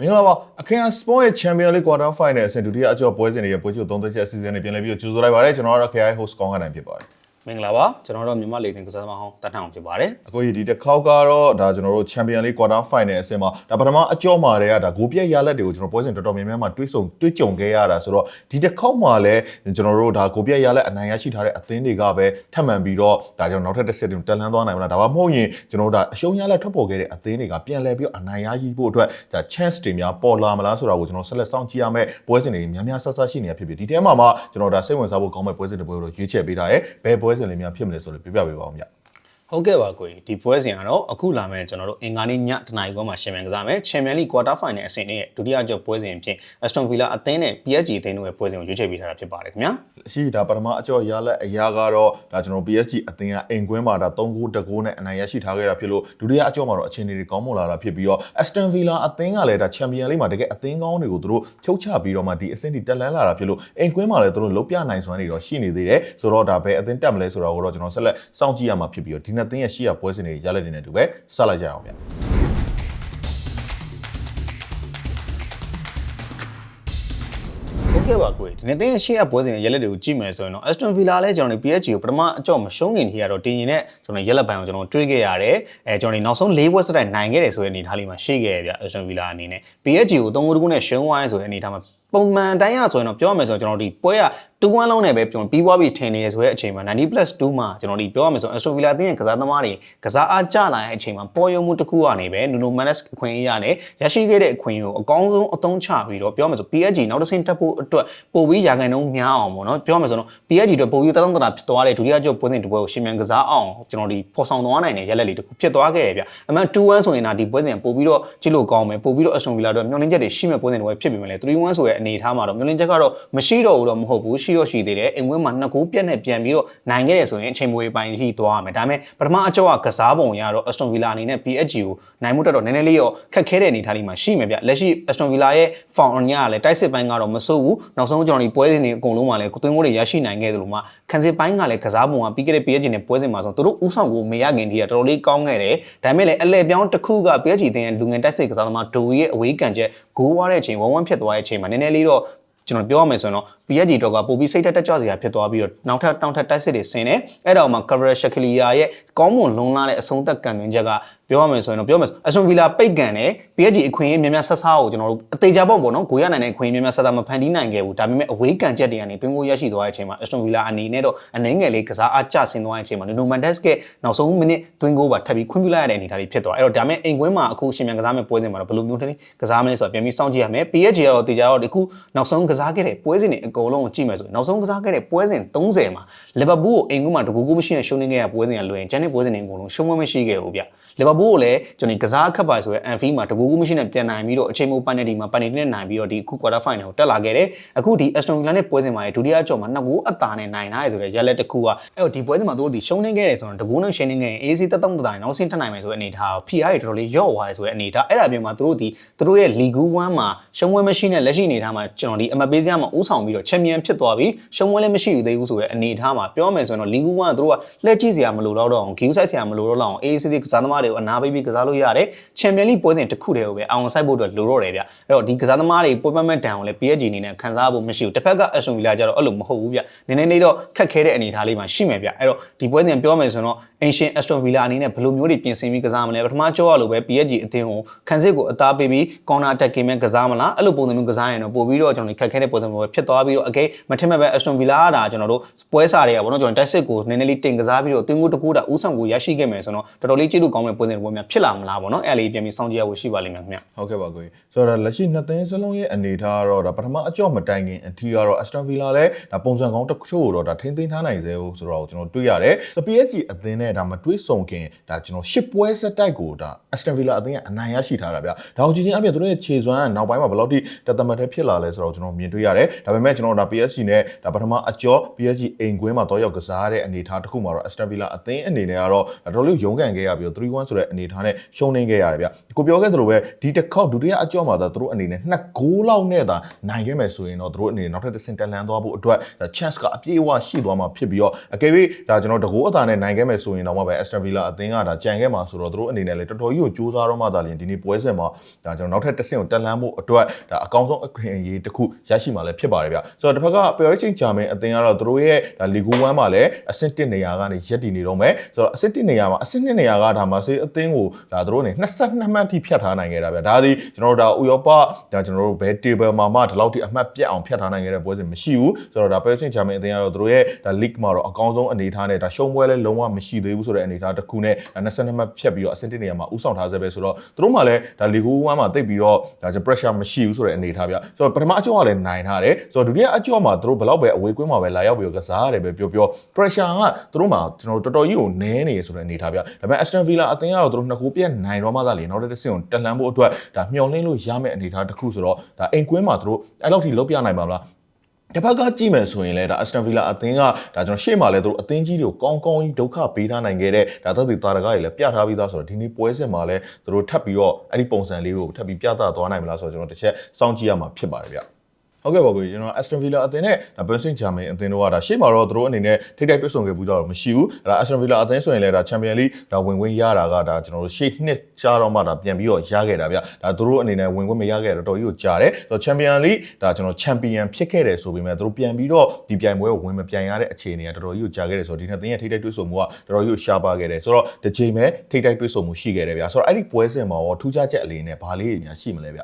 မင်္ဂလာပါအခင်းအစပေါ်ရဲ့ Champion League Quarter Final အဆင့်ဒုတိယအကျော်ပွဲစဉ်တွေရဲ့ပွဲချုပ်သုံးသက်ချက်အစီအစဉ်တွေပြန်လည်ပြီးတော့ကြိုဆိုလိုက်ပါတယ်ကျွန်တော်ကတော့ KI host ကောင်းကနိုင်ဖြစ်ပါတယ် မင်္ဂလာပါကျွန်တော်တို့မြန်မာလေတင်ကစားသမားဟောင်းတတ်ထောင်ဖြစ်ပါတယ်အခုဒီတစ်ခေါက်ကတော့ဒါကျွန်တော်တို့ Champion League Quarter Final အဆင့်မှာဒါပထမအကျော်မှာတည်းကဒါဂိုးပြက်ရလက်တွေကိုကျွန်တော်ပွဲစဉ်တော်တော်များများမှာတွေးဆုံတွေးကြုံခဲ့ရတာဆိုတော့ဒီတစ်ခေါက်မှာလည်းကျွန်တော်တို့ဒါဂိုးပြက်ရလက်အနိုင်ရရှိထားတဲ့အသင်းတွေကပဲထပ်မံပြီးတော့ဒါကျွန်တော်နောက်ထပ်တစ်ဆက်တင်တက်လှမ်းသွားနိုင်မလားဒါမှမဟုတ်ရင်ကျွန်တော်တို့ဒါအရှုံးရလက်ထွက်ပေါ်ခဲ့တဲ့အသင်းတွေကပြန်လည်ပြီးတော့အနိုင်ရရှိဖို့အတွက်ဒါ chance တွေများပေါ်လာမလားဆိုတာကိုကျွန်တော်ဆက်လက်စောင့်ကြည့်ရမယ်ပွဲစဉ်တွေများများဆဆရှိနေရဖြစ်ဖြစ်ဒီထဲမှာမှကျွန်တော်ဒါစိတ်ဝင်စားဖို့ကောင်းမဲ့ပွဲစဉ်တွေပွဲကိုရွေးချယ်ပေးထားရဲဘယ်ပွဲစဉ်လေးများဖြစ်မလဲဆိုလို့ပြပြပေးပါအောင်ဗျ ဟုတ်ကဲ့ပါကိုကြီးဒီပွဲစဉ်ကတော့အခုလာမယ့်ကျွန်တော်တို့အင်္ဂါနေ့ညတနာရီခွဲမှာရှင်မြန်ကစားမယ်ချန်ပီယံလိကွာတာဖိုင်နယ်အဆင့်ရဲ့ဒုတိယကျော်ပွဲစဉ်ဖြစ်အက်စတွန်ဗီလာအသင်းနဲ့ PSG အသင်းတို့ရဲ့ပွဲစဉ်ကိုရွေးချယ်ပေးထားတာဖြစ်ပါတယ်ခင်ဗျာအရှိဒါပထမအကျော်ရလက်အရာကတော့ဒါကျွန်တော် PSG အသင်းကအိမ်ကွင်းမှာဒါ3ဂိုးတကိုးနဲ့အနိုင်ရရှိထားခဲ့တာဖြစ်လို့ဒုတိယအကျော်မှာတော့အခြေအနေတွေကောင်းမွန်လာတာဖြစ်ပြီးတော့ Aston Villa အသင်းကလည်းဒါ Champion League မှာတကယ်အသင်းကောင်းတွေကိုသူတို့ဖြုတ်ချပြီးတော့မှဒီအဆင့်ထိတက်လန်းလာတာဖြစ်လို့အိမ်ကွင်းမှာလည်းသူတို့လုတ်ပြနိုင်စွမ်းတွေတော့ရှိနေသေးတယ်ဆိုတော့ဒါပဲအသင်းတက်မလဲဆိုတော့ကိုတော့ကျွန်တော်ဆက်လက်စောင့်ကြည့်ရမှာဖြစ်ပြီးတော့ဒီနှစ်သင်းရဲ့ရှေ့ရပွဲစဉ်တွေရလက်တွေနဲ့အတူပဲဆက်လိုက်ကြအောင်ဗျဟုတ်ကဲ့ပါကိုကြီးဒီနေ့တင်းရှေ့ရပွဲစဉ်ရဲ့ရက်လက်တွေကိုကြည့်မယ်ဆိုရင်တော့ Aston Villa လည်းကျွန်တော်တို့ PSG ကိုပထမအကြော့မရှုံးခင်ထိကတော့တင်ရင်နဲ့ကျွန်တော်ရက်လက်ပိုင်းကိုကျွန်တော်တွေးခဲ့ရတယ်အဲကျွန်တော်ဒီနောက်ဆုံး၄ပွဲစတိုက်နိုင်ခဲ့တယ်ဆိုတဲ့အနေအထားလေးမှာရှိခဲ့ရဗျ Aston Villa အနေနဲ့ PSG ကို3ဂိုးတကူနဲ့ရှုံးသွားရဲဆိုတဲ့အနေအထားမှာပုံမှန်တိုင်းရဆိုရင်တော့ပြောရမယ်ဆိုရင်ကျွန်တော်ဒီပွဲက2-1လုံးနဲ့ပဲကျွန်တော်ပြီးသွားပြီထင်နေရဆိုတဲ့အချိန်မှာ 90+2 မှာကျွန်တော်ဒီပြောရမယ်ဆိုရင် Aston Villa တင်းရဲ့ကစားသမားတွေကစားအားကျလာတဲ့အချိန်မှာပေါ်ရုံမှုတစ်ခုကနေပဲ Nuno Mendes အခွင့်အရေးရနဲ့ရရှိခဲ့တဲ့အခွင့်အရေးကိုအကောင်းဆုံးအသုံးချပြီးတော့ပြောရမယ်ဆို PSG နောက်တစ်ဆင့်တက်ဖို့အတွက်ပို့ပြီးရာခိုင်နှုန်းများအောင်ပေါ့နော်ပြောရမယ်ဆိုတော့ PSG အတွက်ပို့ပြီးတန်းတန်းဖြစ်သွားတဲ့ဒုတိယကျော်ပွဲစဉ်တစ်ပွဲကိုရှင်မြန်ကစားအောင်ကျွန်တော်ဒီဖော်ဆောင်သွားနိုင်တဲ့ရက်လက်လေးတစ်ခုဖြစ်သွားခဲ့တယ်ဗျအမှန်2-1ဆိုရင်ဒါဒီပွဲစဉ်ပို့ပြီးတော့ကြည့်လို့ကောင်းမယ်ပို့ပြီးတော့ Aston Villa အတွက်မျှော်လင့်ချက်တွေရှိမဲ့ပွဲစဉ်တွေဖြစ်ပြီမယ်လေ3-1ဆိုတဲ့အနေအထားမှာတော့မျှော်လင့်ချက်ကတော့မရှိတော့ဘူးတော့မဟုတ်ဘူးရှိတော့ရှိသေးတယ်အိမ်ဝင်းမှာနှစ်ကူပြက်နဲ့ပြန်ပြီးတော့နိုင်ခဲ့တယ်ဆိုရင်အချိန်မွေးပိုင်းထိသွားရမယ်ဒါပေမဲ့ပထမအကျော့ကကစားပုံရတော့ Aston Villa အနေနဲ့ PSG ကိုနိုင်မှုတက်တော့နည်းနည်းလေးရောခက်ခဲတဲ့အနေအထားလေးမှာရှိမယ်ဗျလက်ရှိ Aston Villa ရဲ့ foul ညကလည်းတိုက်စစ်ပိုင်းကတော့မစိုးဘူးနောက်ဆုံးကျွန်တော်ဒီပွဲစဉ်တွေအကုန်လုံးမှာလည်းကိုသွင်းကိုတွေရရှိနိုင်ခဲ့သလိုမှခံစစ်ပိုင်းကလည်းကစားပုံကပြီးခဲ့တဲ့ PSG နဲ့ပွဲစဉ်မှာဆိုသူတို့ဥဆောင်ကိုမရခင်ထိကတော်တော်လေးကောင်းခဲ့တယ်ဒါပေမဲ့လည်းအလဲပြောင်းတစ်ခုက PSG တင်ရဲ့လူငယ်တိုက်စစ်ကစားသမားဒိုဝီရဲ့အဝေးကန်ချက်ဂိုးဝါတဲ့အချိန်ဝမ်ဝမ်ဖြစ်သွားတဲ့အချိန်မှာနည်းနည်းလေးတော့ ကျွန်တော်ပြောရမယ်ဆိုရင်တော့ PSG တော့ကပို့ပြီးစိတ်တက်တက်ကြွစရာဖြစ်သွားပြီးတော့နောက်ထပ်တောင်းထပ်တိုက်စစ်တွေဆင်းတယ်အဲ့တော့မှ Cabral Shakiliya ရဲ့ကောင်းမွန်လုံးလာတဲ့အဆုံးသက်ကန်သွင်းချက်က ပြောရမယ်ဆိုရင်တော့ပြောမယ်အဆွန်ဗီလာပိတ်ကန်တယ် PSG အခွင့်အရေးများများဆက်စားကိုကျွန်တော်တို့အသေးချပေါ့ပေါ့နော်ကိုရနိုင်တဲ့အခွင့်အရေးများများဆက်စားမဖန်တီးနိုင်ခဲ့ဘူးဒါပေမဲ့အဝေးကန်ချက်တွေကနေတွင်းကိုရရှိသွားတဲ့အချိန်မှာအဆွန်ဗီလာအနေနဲ့တော့အနှဲငယ်လေးကစားအားကျဆင်းသွားတဲ့အချိန်မှာနိုနိုမန်ဒက်စ်ကနောက်ဆုံးမိနစ်တွင်းကိုပါထပ်ပြီးခွင့်ပြုလိုက်ရတဲ့အနေအထားလေးဖြစ်သွားအဲ့တော့ဒါပေမဲ့အိမ်ကွင်းမှာအခုရှင်မြန်ကစားမဲ့ပွဲစဉ်မှာတော့ဘယ်လိုမျိုးထင်လဲကစားမလဲဆိုတော့ပြန်ပြီးစောင့်ကြည့်ရမယ် PSG ကတော့တေချာတော့ဒီခုနောက်ဆုံးကစားခဲ့တဲ့ပွဲစဉ်တွေအကုန်လုံးကိုကြည့်မယ်ဆိုရင်နောက်ဆုံးကစားခဲ့တဲ့ပွဲစဉ်30မှာလီဗာပူးကိုအိမ်ကွင်းမှာတကူကူမရှိနဲ့ရှုံးနေခဲ့တဲ့ပွဲစဉ်ကလွယ်ရင်ကျန်တဲ့ပွဲစဉ်တွေအကုန်လုံးရှုံးမမရှိခဲ့ဘူးဗျလီဗာပူးကိုလည်းကျွန်တော်ကစားခတ်ပါဆိုရဲအန်ဖီမှာတကူကူမရှိနဲ့ပြန်နိုင်ပြီးတော့အချိန်မိုးပန်နယ်ဒီမှာပန်နယ်ဒီနဲ့နိုင်ပြီးတော့ဒီအခု quarter final ကိုတက်လာခဲ့တယ်အခုဒီ Aston Villa နဲ့ပွဲစဉ်မှာဒုတိယအကြော့မှာနှစ်ကူအသာနဲ့နိုင်ထားရဆိုတဲ့ရက်လက်တစ်ခုကအဲ့တော့ဒီပွဲစဉ်မှာသူတို့ဒီရှုံးနေခဲ့တယ်ဆိုတော့တကူနဲ့ရှင်းနေခဲ့ရင် AC တက်တောင့်တတိုင်းနောက်ဆင်းထပ်နိုင်မယ်ဆိုတဲ့အနေထားကို PR တွေတော်တော်လေးရော့သွားတယ်ဆိုတဲ့အနေထားအဲ့ဒါပြင်မှာသူတို့ဒီသူတို့ရဲ့ League 1မှာရှုံးပွဲမရှိနဲ့လက်ရှိအနေထားမှာကျွန်တော်ဒီအမပေးစရာမှာဥဆောင်ပြီးတော့ချန်ပီယံဖြစ်သွားပြီရှုံးပွဲလည်းမရှိသေးဘူးဆိုတဲ့အနေထားမှာပြောမယ်ဆိုရင်တော့ League 1ကသူတို့ကလက်ကြည့်စရာမလိုတော့တော့အောင် Q size စရာမလိုတော့တော့အောင် ACC ကစားသမားတွေကိုအနာပေးပြီးကစားလို့ရတယ်ချန်ပီယံလိပွဲစဉ်တစ်ခုတည်းကိုပဲအောင်ဆိုင်ဖို့အတွက်လိုတော့တယ်ဗျအဲ့တော့ဒီကစားသမားတွေပွဲပန်းမဲ့တန်ကိုလည်း PSG အနေနဲ့ခံစားဖို့မရှိဘူးတစ်ဖက်က Aston Villa ကျတော့အဲ့လိုမဟုတ်ဘူးဗျနည်းနည်းလေးတော့ခက်ခဲတဲ့အနေအထားလေးမှာရှိမယ်ဗျအဲ့တော့ဒီပွဲစဉ်ပြောမယ်ဆိုရင်တော့ Ancient Aston Villa အနေနဲ့ဘယ်လိုမျိုးတွေပြင်ဆင်ပြီးကစားမလဲပထမကြောရလိုပဲ PSG အသင်းကိုခံစစ်ကိုအသားပေးပြီး counter attacking မဲ့ကစားမလားအဲ့လိုပုံစံမျိုးကစားရင်တော့ပို့ပြီးတော့ကျွန်တော်တို့ခက်ခဲတဲ့ပုံစံမျိုးပဲဖြစ်သွားပြီးတော့အကေမထင်မဲ့ပဲ Aston Villa ကဒါကျွန်တော်တို့ပွဲစားတွေကပေါ့နော်ကျွန်တော်တက်စစ်ကိုနည်းနည်းလေးတင်ကစားပြီးတော့တွင်းကိုတကူတာဥဆောင်ကိုရရှိခဲ့မယ်ဆိုတော့တော်တော်လေးကြည့်လို့ကောင်းတဲ့ပုံစံတွေများဖြစ်လာမလားပေါ့နော်အဲ့လေးပြန်ပြီးစောင့်ကြည့်ရဖို့ရှိပါလိမ့်မယ်ခင်ဗျဟုတ်ကဲ့ပါကိုကြီးဆိုတော့လက်ရှိနှစ်သင်းစလုံးရဲ့အနေအထားကတော့ဒါပထမအကြော့မတိုင်ခင်အထီကတော့ Aston Villa လည်းဒါပုံစံကောင်းတစ်ချို့ကိုတော့ဒါထိန်းသိမ်းထားနိုင်စေဟုတ်ဆိုတော့ကျွန်တော်တွေ့ရတယ်ဆို PSG အသင်းနဲ့ဒါမတွေးဆုံခင်ဒါကျွန်တော်ရှစ်ပွဲစတိုက်ကိုဒါ Aston Villa အသင်းကအနိုင်ရရှိထားတာဗျဒါကိုကြည့်ချင်းအပြင်သူတို့ရဲ့ခြေစွမ်းကနောက်ပိုင်းမှာဘယ်လောက်ထိတသမတ်ထဲဖြစ်လာလဲဆိုတော့ကျွန်တော်မြင်တွေ့ရတယ်ဒါပေမဲ့ကျွန်တော်ဒါ PSG နဲ့ဒါပထမအကြော့ PSG အိမ်ကွင်းမှာတော့ရောက်ကစားတဲ့အနေအထားတစ်ခုမှာတော့ Aston Villa အသင်းအနေနဲ့ကတော့ဒါတော်လေးရုန်းကန်ခဲ့ရပြီးတော့3-1ဆိုတဲ့အနေအထားနဲ့ရှုံးနေခဲ့ရတယ်ဗျကိုပြောခဲ့သလိုပဲဒီတစ်ခေါက်ဒုတိယအကြော့မှာသာသူတို့အနေနဲ့နှစ်ဂိုးလောက်နဲ့သာနိုင်ခဲ့မယ်ဆိုရင်တော့သူတို့အနေနဲ့နောက်ထပ်တစ်ဆင့်တက်လန်းသွားဖို့အတွက် chance ကအပြည့်အဝရှိသွားမှာဖြစ်ပြီးတော့အကယ်၍ဒါကျွန်တော်တကိုးအသာနဲ့နိုင်ခဲ့မယ်ဆိုရင်ရင်တော့မှပဲ Aston Villa အသင်းကဒါကြံခဲ့မှာဆိုတော့သူတို့အနေနဲ့လည်းတော်တော်ကြီးကိုစူးစမ်းတော့မှသာလျှင်ဒီနေ့ပွဲစဉ်မှာဒါကျွန်တော်နောက်ထပ်တစ်ဆင့်ကိုတက်လှမ်းဖို့အတွက်ဒါအကောင်းဆုံးအခွင့်အရေးတစ်ခုရရှိမှာလည်းဖြစ်ပါတယ်ဗျဆိုတော့တစ်ဖက်က Paris Saint-Germain အသင်းကတော့သူတို့ရဲ့ဒါ Ligue 1မှာလည်းအဆင့်1နေရာကနေရက်တည်နေတော့မယ်ဆိုတော့အဆင့်1နေရာမှာအဆင့်2နေရာကဒါမှဆေးအသင်းကိုဒါသူတို့အနေ22မှတ်ထိဖြတ်ထားနိုင်ခဲ့တာဗျဒါဒီကျွန်တော်တို့ဒါဥရောပဒါကျွန်တော်တို့ဘယ် table မှာမှဒီလောက်ထိအမှတ်ပြတ်အောင်ဖြတ်ထားနိုင်ခဲ့တဲ့ပွဲစဉ်မရှိဘူးဆိုတော့ဒါ Paris Saint-Germain အသင်းကတော့သူတို့ရဲ့ဒါ league မှာတော့အကောင်းဆုံးအနေအထားနဲ့ဒါရှုံးပွဲလည်းလုံးဝမရှိသေးဘူးဆိုတဲ့အနေအထားတစ်ခုနဲ့22မှတ်ဖြတ်ပြီးတော့အဆင့်1နေရာမှာဥဆောင်ထားဆဲပဲဆိုတော့သူတို့မှလည်းဒါ Ligue 1မှာတိတ်ပြီးတော့ဒါ pressure မရှိဘူးဆိုတဲ့အနေအထားဗျဆိုတော့ပထမအကျော့ကလည်းနိုင်ထားတယ်ဆိုတော့ဒုတိယအကျော့မှာသူတို့ဘယ်လောက်ပဲအဝေးကွင်းမှာပဲလာရောက်ပြီးတော့ကစားရတယ်ပဲပြောပြော pressure ကသူတို့မှာကျွန်တော်တော်တော်ကြီးကိုနည်းနေရဆိုတဲ့အနေအထားဗျဒါပေမဲ့ Aston Villa အသင်းကတော့သူတို့နှစ်ကိုပြတ်နိုင်တော့မှသာလေနောက်တစ်ဆင့်ကိုတက်လှမ်းဖို့အတွက်ဒါမျှော်လင့်လို့ရမယ့်အနေအထားတစ်ခုဆိုတော့ဒါအိမ်ကွင်းမှာသူတို့အဲ့လောက်ထိလုံးပြနိုင်ပါမလား တစ်ဖက်ကကြည့်မယ်ဆိုရင်လည်းဒါ Aston Villa အသင်းကဒါကျွန်တော်ရှေ့မှာလည်းသူတို့အသင်းကြီးတွေကိုကောင်းကောင်းကြီးဒုက္ခပေးထားနိုင်ခဲ့တဲ့ဒါသက်သေတာရကတွေလည်းပြထားပြီးသားဆိုတော့ဒီနေ့ပွဲစဉ်မှာလည်းသူတို့ထပ်ပြီးတော့အဲ့ဒီပုံစံလေးကိုထပ်ပြီးပြသသွားနိုင်မလားဆိုတော့ကျွန်တော်တစ်ချက်စောင့်ကြည့်ရမှာဖြစ်ပါတယ်ဗျ ဟုတ်ကဲ့ပါကိုကျွန်တော် Aston Villa အသင်းနဲ့ Burnley Germain အသင်းတို့ကဒါရှေ့မှာတော့သူတို့အနေနဲ့ထိတိုက်တွေ့ဆုံခဲ့ဘူးကြတော့မရှိဘူးအဲ့ဒါ Aston Villa အသင်းဆိုရင်လည်းဒါ Champions League ဒါဝင်ခွင့်ရတာကဒါကျွန်တော်တို့ရှေ့နှစ်ရှားတော့မှဒါပြန်ပြီးတော့ရခဲ့တာဗျဒါသူတို့အနေနဲ့ဝင်ခွင့်မရခဲ့တာတော်တော်ကြီးကိုကြာတယ်ဆိုတော့ Champions League ဒါကျွန်တော် Champion ဖြစ်ခဲ့တယ်ဆိုပေမဲ့သူတို့ပြန်ပြီးတော့ဒီပြိုင်ပွဲကိုဝင်မပြိုင်ရတဲ့အခြေအနေကတော်တော်ကြီးကိုကြာခဲ့တယ်ဆိုတော့ဒီနှစ်သင်းရဲ့ထိတိုက်တွေ့ဆုံမှုကတော်တော်ကြီးကိုရှားပါခဲ့တယ်ဆိုတော့တစ်ချိန်ပဲထိတိုက်တွေ့ဆုံမှုရှိခဲ့တယ်ဗျဆိုတော့အဲ့ဒီပွဲစဉ်မှာရောထူးခြားချက်အလေးနဲ့ဘာလေးတွေများရှိမလဲဗျ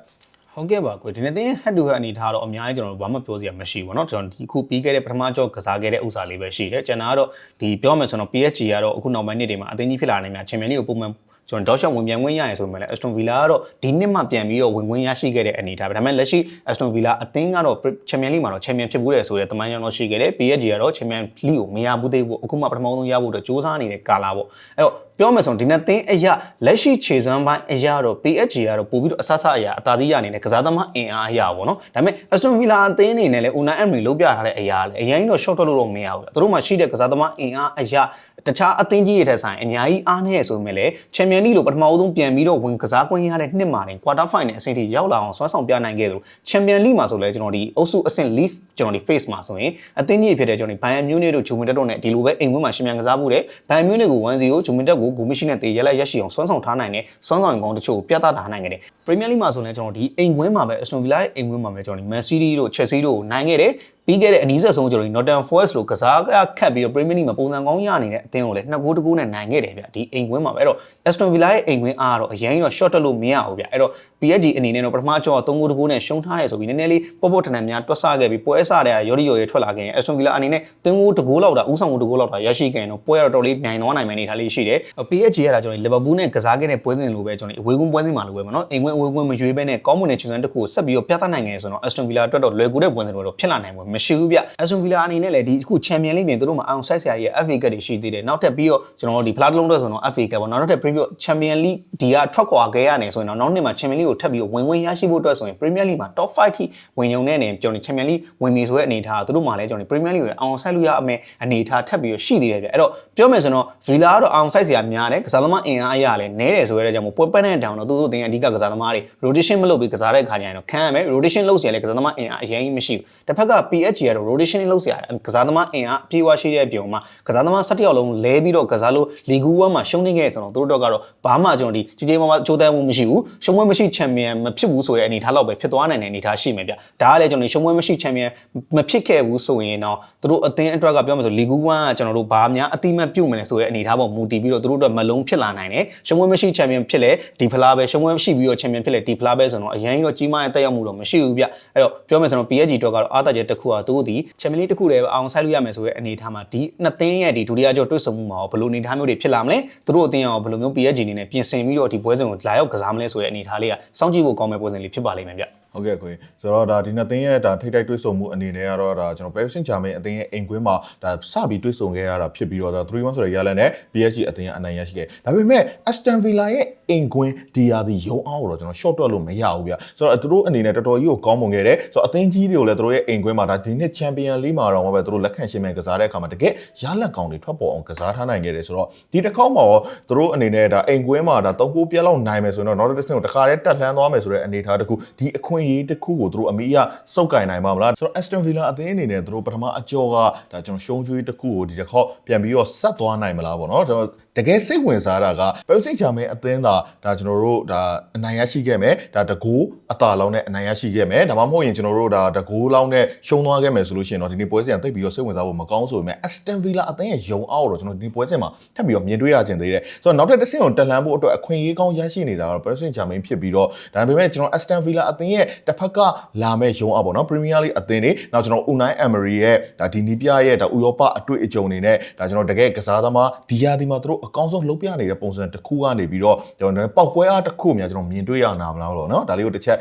ဟုတ်ကဲ့ပါကိုဒီနေ့တင်း head to head အနေထားတော့အများကြီးကျွန်တော်ဘာမှပြောစရာမရှိဘူးเนาะကျွန်တော်ဒီခုပြီးခဲ့တဲ့ပထမကြော့ကစားခဲ့တဲ့ဥစ္စာလေးပဲရှိတယ်ကျွန်တော်ကတော့ဒီပြောမယ်ဆိုတော့ PSG ကတော့အခုနောက်ပိုင်းနှစ်တွေမှာအသင်းကြီးဖြစ်လာနေများချန်ပီယံလိကိုပုံမှန်ကျွန်တော်တောက်လျှောက်ဝင်ပြန်ဝင်ရရင်ဆိုမှလည်း Aston Villa ကတော့ဒီနှစ်မှပြန်ပြီးတော့ဝင်ဝင်ရရှိခဲ့တဲ့အနေအထားပဲဒါပေမဲ့လက်ရှိ Aston Villa အသင်းကတော့ Champions League မှာတော့ Champion ဖြစ်ဘူးတယ်ဆိုတဲ့တမိုင်းကြောင်တော့ရှိခဲ့တယ် PSG ကတော့ Champion League ကိုမရဘူးသေးဘူးအခုမှပထမဆုံးရဖို့အတွက်စူးစမ်းနေတဲ့ကာလာပေါ့အဲ့တော့ ပြောမယ်ဆိုရင်ဒီနေ့သင်းအရာလက်ရှိခြေစွမ်းပိုင်းအရာတော့ PSG ကတော့ပို့ပြီးတော့အဆဆအရာအသာစီးရနေတဲ့ကစားသမားအင်အားအရာပေါ့နော်ဒါပေမဲ့ Aston Villa အသင်းအနေနဲ့လည်း Unai Emery လုပ်ပြထားတဲ့အရာလည်းအရင်တော့ short ထုတ်လို့တော့မရဘူးသူတို့မှရှိတဲ့ကစားသမားအင်အားအရာတခြားအသင်းကြီးတွေထက်ဆိုင်အများကြီးအားနည်းရဆိုပေမဲ့လည်း Champions League လို့ပထမဆုံးပြန်ပြီးတော့ဝင်ကစားခွင့်ရတဲ့နှစ်မှာတင် quarter final အဆင့်ထိရောက်လာအောင်ဆွမ်းဆောင်ပြနိုင်ခဲ့သလို Champions League မှာဆိုလည်းကျွန်တော်ဒီအုပ်စုအဆင့် league ကျွန်တော်ဒီ face မှာဆိုရင်အသင်းကြီးဖြစ်တဲ့ကျွန်တော်ဒီ Bayern Munich တို့ Juventus တို့နဲ့ဒီလိုပဲအိမ်ဝင်းမှာရှင်မြန်ကစားမှုတဲ့ Bayern Munich ကို1-0 Juventus ကိုဂိုမရှိနဲ့တေးရက်လက်ရက်ရှိအောင်ဆွမ်းဆောင်ထားနိုင်တဲ့ဆွမ်းဆောင်ကောင်းတချို့ကိုပြသထားနိုင်ခဲ့တယ် Premier League မှာဆိုလည်းကျွန်တော်ဒီအိမ်ဝင်းမှာပဲ Aston Villa ရဲ့အိမ်ဝင်းမှာပဲကျွန်တော်ဒီ Man City တို့ Chelsea တို့ကိုနိုင်ခဲ့တယ် ပြီးခဲ့တဲ့အနည်းဆက်ဆုံးကျွန်တော်ဒီ Nottingham Forest လို့ကစားကခတ်ပြီးတော့ Premier League မှာပုံစံကောင်းရနေတဲ့အသင်းကိုလည်းနှစ်ဂိုးတစ်ဂိုးနဲ့နိုင်ခဲ့တယ်ဗျဒီအိမ်ဝင်းမှာပဲအဲ့တော့ Aston Villa ရဲ့အိမ်ဝင်းအားကတော့အရင်ကတော့ short တက်လို့မရဘူးဗျအဲ့တော့ PSG အနေနဲ့တော့ပထမကြော3ဂိုးတစ်ဂိုးနဲ့ရှုံးထားတယ်ဆိုပြီးနည်းနည်းလေးပေါ့ပေါ့ထန်ထန်များတွက်ဆခဲ့ပြီးပွဲဆတဲ့ရော်ဒီရော်ရဲထွက်လာခဲ့ရင် Aston Villa အနေနဲ့3ဂိုးတစ်ဂိုးလောက်တာဥဆောင်ဂိုးတစ်ဂိုးလောက်တာရရှိခဲ့ရင်တော့ပွဲရတော့တော်လေးနိုင်သွားနိုင်မယ့်အနေအထားလေးရှိတယ် PSG ကကျွန်တော် Liverpool နဲ့ကစားခဲ့တဲ့ပွဲစဉ်လိုပဲကျွန်တော်အဝေးကွင်းပွဲစဉ်မှာလိုပဲပေါ့နော်အိမ်ဝင်းအဝေးကွင်းမရွေးဘဲနဲ့ကောင်းမွန်တဲ့ခြေစွမ်းတစ်ခုကိုဆက်ပြီးတော့ပြသနိုင်ငယ်ဆိုတော့ Aston Villa အတွက်တော့လွယ်ကူတဲ့ပွဲစဉ်တွေတော့ဖြစ်လာနိုင်မှာမရှိဘူးဗျ Aston Villa အနေနဲ့လည်းဒီအခု Champion League ပြင်သူတို့မှာအောင်ဆိုင်ဆရာကြီးရဲ့ FA Cup တွေရှိသေးတယ်နောက်ထပ်ပြီးတော့ကျွန်တော်တို့ဒီဖလားတစ်လုံးတော့ဆိုတော့ FA Cup ပေါ့နောက်ထပ် Premier Champion League ဒီကထွက်ခွာခဲ့ရနေဆိုရင်တော့နောက်နှစ်မှာ Champion League ကိုထပ်ပြီးတော့ဝင်ဝင်ရရှိဖို့အတွက်ဆိုရင် Premier League မှာ Top 5ထိဝင်ရုံနဲ့နေကျွန်တော်ဒီ Champion League ဝင်ပြီဆိုတဲ့အနေအထားသူတို့မှာလည်းကျွန်တော်ဒီ Premier League ကိုအောင်ဆိုင်လို့ရအမယ်အနေအထားထပ်ပြီးတော့ရှိသေးတယ်ဗျအဲ့တော့ပြောမယ်ဆိုတော့ Villa ကတော့အောင်ဆိုင်ဆရာများတယ်ကစားသမားအင်အားအရလည်းနဲတယ်ဆိုရတဲ့ကြောင့်ပွဲပန်းတဲ့တောင်တော့သူတို့တင်အဓိကကစားသမားတွေ rotation မလုပ်ပြီးကစားတဲ့ခါကျရင်တော့ခံရမယ် rotation လုပ်เสียလဲကစားသမားအင်အားအရင်ကြီးမရှိဘူးတစ်ဖက်က PSG ကတော့ rotation လုပ်เสียကစားသမားအင်အားအပြည့်အဝရှိတဲ့အပြင်မှာကစားသမား၁၁ယောက်လုံးလဲပြီးတော့ကစားလို့လီဂူ1မှာရှုံးနေခဲ့ဆိုတော့သူတို့တော့ကတော့ဘာမှကျွန်တော်ဒီကြီးကြီးမားမားကြိုးတန်းမှုမရှိဘူးရှုံးပွဲမရှိချန်ပီယံမဖြစ်ဘူးဆိုတဲ့အနေအထားလောက်ပဲဖြစ်သွားနိုင်တဲ့အနေအထားရှိမယ်ဗျဒါကလည်းကျွန်တော်ရှုံးပွဲမရှိချန်ပီယံမဖြစ်ခဲ့ဘူးဆိုရင်တော့သူတို့အသင်းအတွက်ကပြောမှဆိုလီဂူ1ကကျွန်တော်တို့ဘာများအတိမတ်ပြုတ်မယ်လဲဆိုတဲ့အနေအထားပေါ်မူတည်ပြီးတော့သူတို့အတွက်မလုံးဖြစ်လာနိုင်တယ်ရှုံးပွဲမရှိချန်ပီယံဖြစ်လဲဒီဖလားပဲရှုံးပွဲမရှိပြီးတော့ချန်ပီယံဖြစ်လဲဒီဖလားပဲဆိုတော့အရင်တော့ကြီးမားတဲ့တက်ရောက်မှုတော့မရှိဘူးဗျအဲ့တော့ပြောမယ်ဆိုတော့ PSG တော့ကတော့အားသာချက်တစ်ခုက သူတို့ဒီချန်ပီယံလိတစ်ခုတည်းအောင်ဆိုင်လို့ရမယ်ဆိုတဲ့အနေအထားမှာဒီနှစ်သင်းရဲ့ဒီဒုတိယကြော့တွေ့ဆုံမှုမှာဘယ်လိုအနေအထားမျိုးတွေဖြစ်လာမလဲသူတို့အသင်းရောဘယ်လိုမျိုး PSG အနေနဲ့ပြင်ဆင်ပြီးတော့ဒီပွဲစဉ်ကိုလာရောက်ကစားမလဲဆိုတဲ့အနေအထားလေးကစောင့်ကြည့်ဖို့ကောင်းမဲ့ပွဲစဉ်လေးဖြစ်ပါလိမ့်မယ်ဗျ ဟုတ်ကဲ့ခွေဆိုတော့ဒါဒီနှစ်သင်းရဲ့ဒါထိတိုက်တွေ့ဆုံမှုအနေနဲ့ကတော့ဒါကျွန်တော် Paris Saint-Germain အသင်းရဲ့အိမ်ကွင်းမှာဒါစပြီးတွေ့ဆုံခဲ့ရတာဖြစ်ပြီးတော့ဒါ3-1ဆိုတဲ့ရလန်နဲ့ PSG အသင်းကအနိုင်ရရှိခဲ့ဒါပေမဲ့ Aston Villa ရဲ့အိမ်ကွင်းဒီယာဒီရုံအောင်တော့ကျွန်တော် short တွက်လို့မရဘူးဗျဆိုတော့သူတို့အနေနဲ့တော်တော်ကြီးကိုကောင်းမွန်ခဲ့တယ်ဆိုတော့အသင်းကြီးတွေကိုလည်းသူတို့ရဲ့အိမ်ကွင်းမှာဒါဒီနှစ် Champion League မှာတော့ပဲသူတို့လက်ခံရှင်းမဲ့ကစားတဲ့အခါမှာတကယ်ရလက်ကောင်တွေထွက်ပေါ်အောင်ကစားထားနိုင်ခဲ့တယ်ဆိုတော့ဒီတစ်ခေါက်မှာရောသူတို့အနေနဲ့ဒါအိမ်ကွင်းမှာဒါ3ကိုပြက်လောက်နိုင်မယ်ဆိုရင်တော့ North Distance ကိုတခါတည်းတက်လှမ်းသွားမယ်ဆိုတဲ့အနေအထားတစ်ခုဒီအခွင့်အရေးတစ်ခုကိုသူတို့အမီးအစုပ်ကင်နိုင်ပါမလားဆိုတော့ Aston Villa အသင်းအနေနဲ့သူတို့ပထမအကြောကဒါကျွန်တော်ရှုံးကျွေးတစ်ခုကိုဒီတစ်ခေါက်ပြန်ပြီးတော့ဆက်သွားနိုင်မလားပေါ့နော်ကျွန် တော်တကယ်စိတ်ဝင်စားတာကပယ်စိတ်ချမယ်အသင်းသာဒါကျွန်တော်တို့ဒါအနိုင်ရရှိခဲ့မယ်ဒါတကူအသာလောင်းနဲ့အနိုင်ရရှိခဲ့မယ်ဒါမှမဟုတ်ရင်ကျွန်တော်တို့ဒါတကူလောင်းနဲ့ရှုံးသွားခဲ့မယ်ဆိုလို့ရှိရင်တော့ဒီနေ့ပွဲစဉ်ကတိတ်ပြီးတော့စိတ်ဝင်စားဖို့မကောင်းဆိုပေမဲ့ Aston Villa အသင်းရဲ့ယုံအောက်တော့ကျွန်တော်ဒီပွဲစဉ်မှာထပ်ပြီးတော့မြင်တွေ့ရခြင်းသေးတယ်ဆိုတော့နောက်ထပ်တစ်ဆင့်ကိုတက်လှမ်းဖို့အတွက်အခွင့်အရေးကောင်းရရှိနေတာကတော့ Paris Saint-Germain ဖြစ်ပြီးတော့ဒါပေမဲ့ကျွန်တော် Aston Villa အသင်းရဲ့တစ်ဖက်ကလာမဲ့ယုံအောက်ပေါ့နော် Premier League အသင်းတွေနောက်ကျွန်တော် Unai Emery ရဲ့ဒါဒီနီးပြရဲ့ဒါဥရောပအတွေ့အကြုံတွေနဲ့ဒါကျွန်တော်တကယ်ကစားသမားဒီယာဒီမှာသူတို့အကောင်းဆုံးလုပ်ပြနေတဲ့ပုံစံတစ်ခုကနေပြီးတော့ကျွန်တော်ပောက်ကွဲအားတစ်ခုများကျွန်တော်မြင်တွေ့ရနာမလားလို့နော်ဒါလေးကိုတစ်ချက်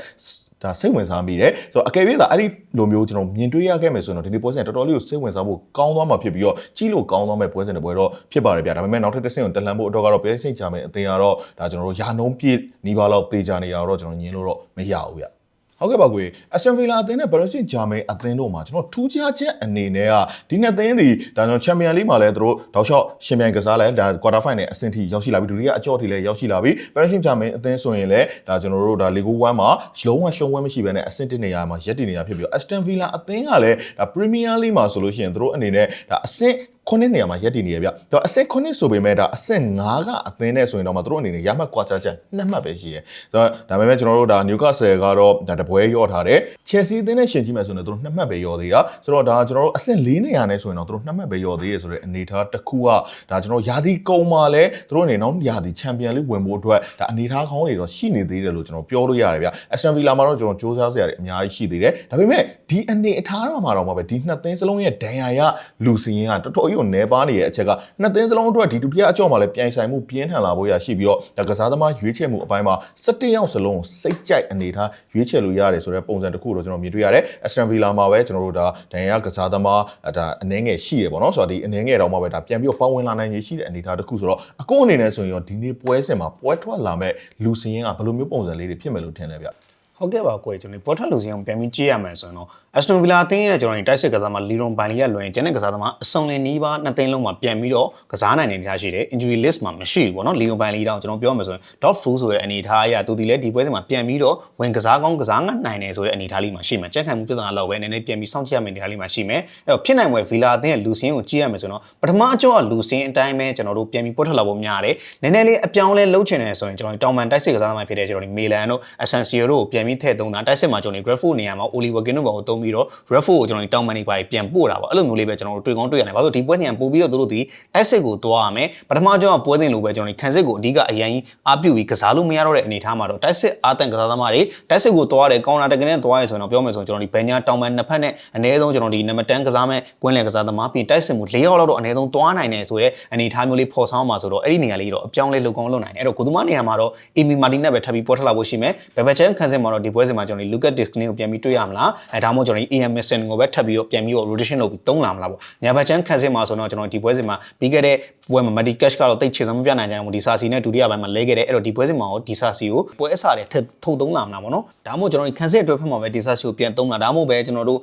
ဒါစိတ်ဝင်စားမိတယ်ဆိုတော့အကယ်၍သာအဲ့ဒီလိုမျိုးကျွန်တော်မြင်တွေ့ရခဲ့မယ်ဆိုရင်တော့ဒီနေ့ပွဲစဉ်တော်တော်လေးကိုစိတ်ဝင်စားဖို့ကောင်းသွားမှာဖြစ်ပြီးတော့ကြီးလို့ကောင်းသွားမဲ့ပွဲစဉ်တွေပွဲတော့ဖြစ်ပါတယ်ဗျာဒါပေမဲ့နောက်ထပ်တစ်ဆင့်ကိုတက်လှမ်းဖို့အတွက်ကတော့ပဲစိတ်ချမယ်အသင်ကတော့ဒါကျွန်တော်တို့ယာနှုံးပြည့်နီးပါးလောက်တေးကြနေတာတော့ကျွန်တော်ညင်းလို့တော့မရဘူးဗျာ ဟုတ်ကဲ့ပါကွေအစတန်ဗီလာအသင်းနဲ့ဘယ်လိုစစ်ဂျာမန်အသင်းတို့မှာကျွန်တော်ထူးခြားချက်အနေနဲ့ကဒီနှစ်သင်းဒီဒါကျွန်တော်ချန်ပီယံလိမှာလည်းသူတို့တောက်လျှောက်ရှင်ပြိုင်ကစားလဲဒါကွာတာဖိုင်နယ်အဆင့်ထိရောက်ရှိလာပြီဒုတိယအကြော့ထိလည်းရောက်ရှိလာပြီဘယ်လိုစစ်ဂျာမန်အသင်းဆိုရင်လည်းဒါကျွန်တော်တို့ဒါလီဂို1မှာလုံးဝရှုံးဝဲမရှိဘဲနဲ့အဆင့်တစ်နေရာမှာရက်တည်နေတာဖြစ်ပြီးတော့အစတန်ဗီလာအသင်းကလည်းဒါပရီးမီးယားလိမှာဆိုလို့ရှိရင်သူတို့အနေနဲ့ဒါအဆင့်ခုနှစ်နေရာမှာရက်တည်နေရဗျ။ဒါအဆင့်ခုနှစ်ဆိုပေမဲ့ဒါအဆင့်9ကအသင်းနဲ့ဆိုရင်တော့မှတို့အနေနဲ့ရမှတ်ကွာခြားချက်နှစ်မှတ်ပဲရှိရဲ။ဒါဒါပေမဲ့ကျွန်တော်တို့ဒါနျူကာဆယ်ကတော့ဒါတပွဲရော့ထားတယ်။ချယ်ဆီအသင်းနဲ့ရှင်ကြည့်မယ်ဆိုရင်တို့နှစ်မှတ်ပဲရော့သေးတာ။ဆိုတော့ဒါကျွန်တော်တို့အဆင့်4နေရာနဲ့ဆိုရင်တော့တို့နှစ်မှတ်ပဲရော့သေးရဆိုတဲ့အနေအထားတစ်ခုကဒါကျွန်တော်ယာဒီကုံမှာလဲတို့အနေနဲ့နောက်ယာဒီချန်ပီယံလိဝင်ဖို့အတွက်ဒါအနေအထားကောင်းတွေတော့ရှိနေသေးတယ်လို့ကျွန်တော်ပြောလို့ရတယ်ဗျ။အက်စတန်ဗီလာမှာတော့ကျွန်တော်စူးစမ်းစရာတွေအများကြီးရှိသေးတယ်။ဒါပေမဲ့ဒီအနေအထားတော့မှာတော့မှာပဲဒီနှစ်သင်းစလုံးရဲ့ဒဏ်ရာရလူစီရင်ကတော်တော်ကြီးကိုနဲပါနေရဲ့အချက်ကနှစ်သင်းစလုံးအတွက်ဒီဒုတိယအကြော့မှာလည်းပြိုင်ဆိုင်မှုပြင်းထန်လာဖို့ရရှိပြီးတော့ဒါကစားသမားရွေးချယ်မှုအပိုင်းမှာ17ယောက်စလုံးစိတ်ကြိုက်အနေထားရွေးချယ်လို့ရတယ်ဆိုတဲ့ပုံစံတစ်ခုတော့ကျွန်တော်မြင်တွေ့ရတယ်အက်စတန်ဗီလာမှာပဲကျွန်တော်တို့ဒါဒဏ်ရာကစားသမားဒါအနှဲငယ်ရှိရပေါ့နော်ဆိုတော့ဒီအနှဲငယ်တော့မှပဲဒါပြန်ပြီးတော့ပေါင်းဝင်လာနိုင်ရရှိတဲ့အနေအထားတစ်ခုဆိုတော့အကုန်အနေနဲ့ဆိုရင်တော့ဒီနေ့ပွဲစဉ်မှာပွဲထွက်လာမဲ့လူစင်းရင်ကဘယ်လိုမျိုးပုံစံလေးတွေဖြစ်မယ်လို့ထင်လဲဗျ ဟုတ်ကဲ့ပါကိုယ်ကျွန်တော်ပေါ်ထလူစီအောင်ပြန်ပြီးကြည့်ရမယ်ဆိုရင်တော့ Aston Villa အသင်းရဲ့ကျွန်တော်တို့တိုက်စစ်ကစားသမားလီရွန်ဘန်လီကလွင်ကျန်တဲ့ကစားသမားအစုံလင်နီးပါးနှစ်သိန်းလုံးမှာပြန်ပြီးတော့ကစားနိုင်နေကြရှိတယ် injury list မှာမရှိဘူးပေါ့နော်လီရွန်ဘန်လီတောင်ကျွန်တော်ပြောမယ်ဆိုရင် dot flu ဆိုတဲ့အနေအထားအရသူဒီလည်းဒီပွဲစဉ်မှာပြန်ပြီးတော့ဝင်ကစားကောင်းကစားငတ်နိုင်တယ်ဆိုတဲ့အနေအထားလေးမှာရှိမယ်ကြက်ခံမှုပြဿနာလောက်ပဲနည်းနည်းပြန်ပြီးစောင့်ကြည့်ရမယ့်အနေအထားလေးမှာရှိမယ်အဲ့တော့ဖြစ်နိုင်ွယ် Villa အသင်းရဲ့လူစင်းကိုကြည့်ရမယ်ဆိုတော့ပထမအကျော့ကလူစင်းအတိုင်းပဲကျွန်တော်တို့ပြန်ပြီးပွတ်ထွက်လာဖို့များတယ်နည်းနည်းလေးအပြောင်းလဲလှုပ်ချင်တယ်ဆိုရင်ကျွန်တော်တောင်မန်တိုက်စစ်ကစားသမားဖြစ်တဲ့ကျွန်တော်တို့မီလန်တို့ Asensio တို့ကိုပြန်ပြီးထည့်သုံးတာတိုက်စစ်မှာကျွန်တော် Grafo နေရာမှာ Oliver Kin တို့ကိုသုံးပြီးတော့ Grafo ကိုကျွန်တော်တောင်မန်နေပါပြန်ပို့တာပေါ့အဲ့လိုမျိုးလေးပဲကျွန်တော်တို့တွေ့ကောင်းတွေ့ရတယ်ဘာလို့ဒီပွဲစဉ်ပို့ပြီးတော့တို့ဒီတိုက်စစ်ကိုသွားရမယ်ပထမအကျော့ကပွဲစဉ်လိုပဲကျွန်တော်ခံစစ်ကိုအဓိကအရင်အားပြုပြီးကစားလို့မရတော့တဲ့အနေအထားမှာတော့တိုက်စစ်အားတန်ကစားသမားတွေတိုက်စစ်ကိုသွားရတယ်ကောင်တာတကယ်နဲ့သွားရဆိုရင်တော့ပြောမယ်ဆိုရင်ကျွန်တော်ဒီဘန်ညာတောင်မန်နှစ်ဖက်နဲ့အနည်းဆုံးကျွန်တော်ဒီနံပါတ်10ကစားမဲ့ကွင်းလယ်ကစားသမားပြီးတိုက်စစ်မှု၄ရောက်လောက်တော့အနည်းဆုံးသွားနိုင်တယ်ဆိုတဲ့အနေအထားမျိုးလေးပေါ်ဆောင်မှာဆိုတော့အဲ့ဒီနေရာလေးတော့အပြောင်းလဲလုပ်ကောင်းလုပ်နိုင်တယ်အဲ့တော့ကိုသူမနေရာမှာတော့အီမီမာတီနဲ့ပဲထပ်ပြီးပေါ်ထွက်လာဖို့ရှိမယ်ဘယ်ဘက်ချန်ခံစစ်မှာတော့ဒီပွဲစဉ်မှာကျွန်တော်ဒီလူကတ်ဒစ်ကနေကိုပြန်ပြီးတွေ့ရမလားအဲဒါမှမဟုတ်ကျွန်တော်ဒီ AM Mason ကိုပဲထပ်ပြီးတော့ပြန်ပြီးတော့ rotation လုပ်ပြီးသုံးလာမလားပေါ့ညာဘက်ချန်ခံစစ်မှာဆိုတော့ကျွန်တော်ဒီပွဲစဉ်မှာပြီးခဲ့တဲ့ပွဲမှာ Madi Cash ကတော့တိတ်ချေစမ်းမပြနိုင်ကြဘူးဒီစာစီနဲ့ဒုတိယပိုင်းမှာလဲခဲ့တယ်အဲ့တော့ဒီပွဲစဉ်မှာရောဒီစာစီကိုပွဲအစားတွေထပ်ထုတ်သုံးလာမလားပေါ့နော်ဒါမှမဟုတ်ကျွန်တော်ဒီခံစစ်အတွက်ဖက်မှာပဲဒီစာစီကိုပြန်သုံးလာဒါမှမဟုတ်ပဲကျွန်တော်တို့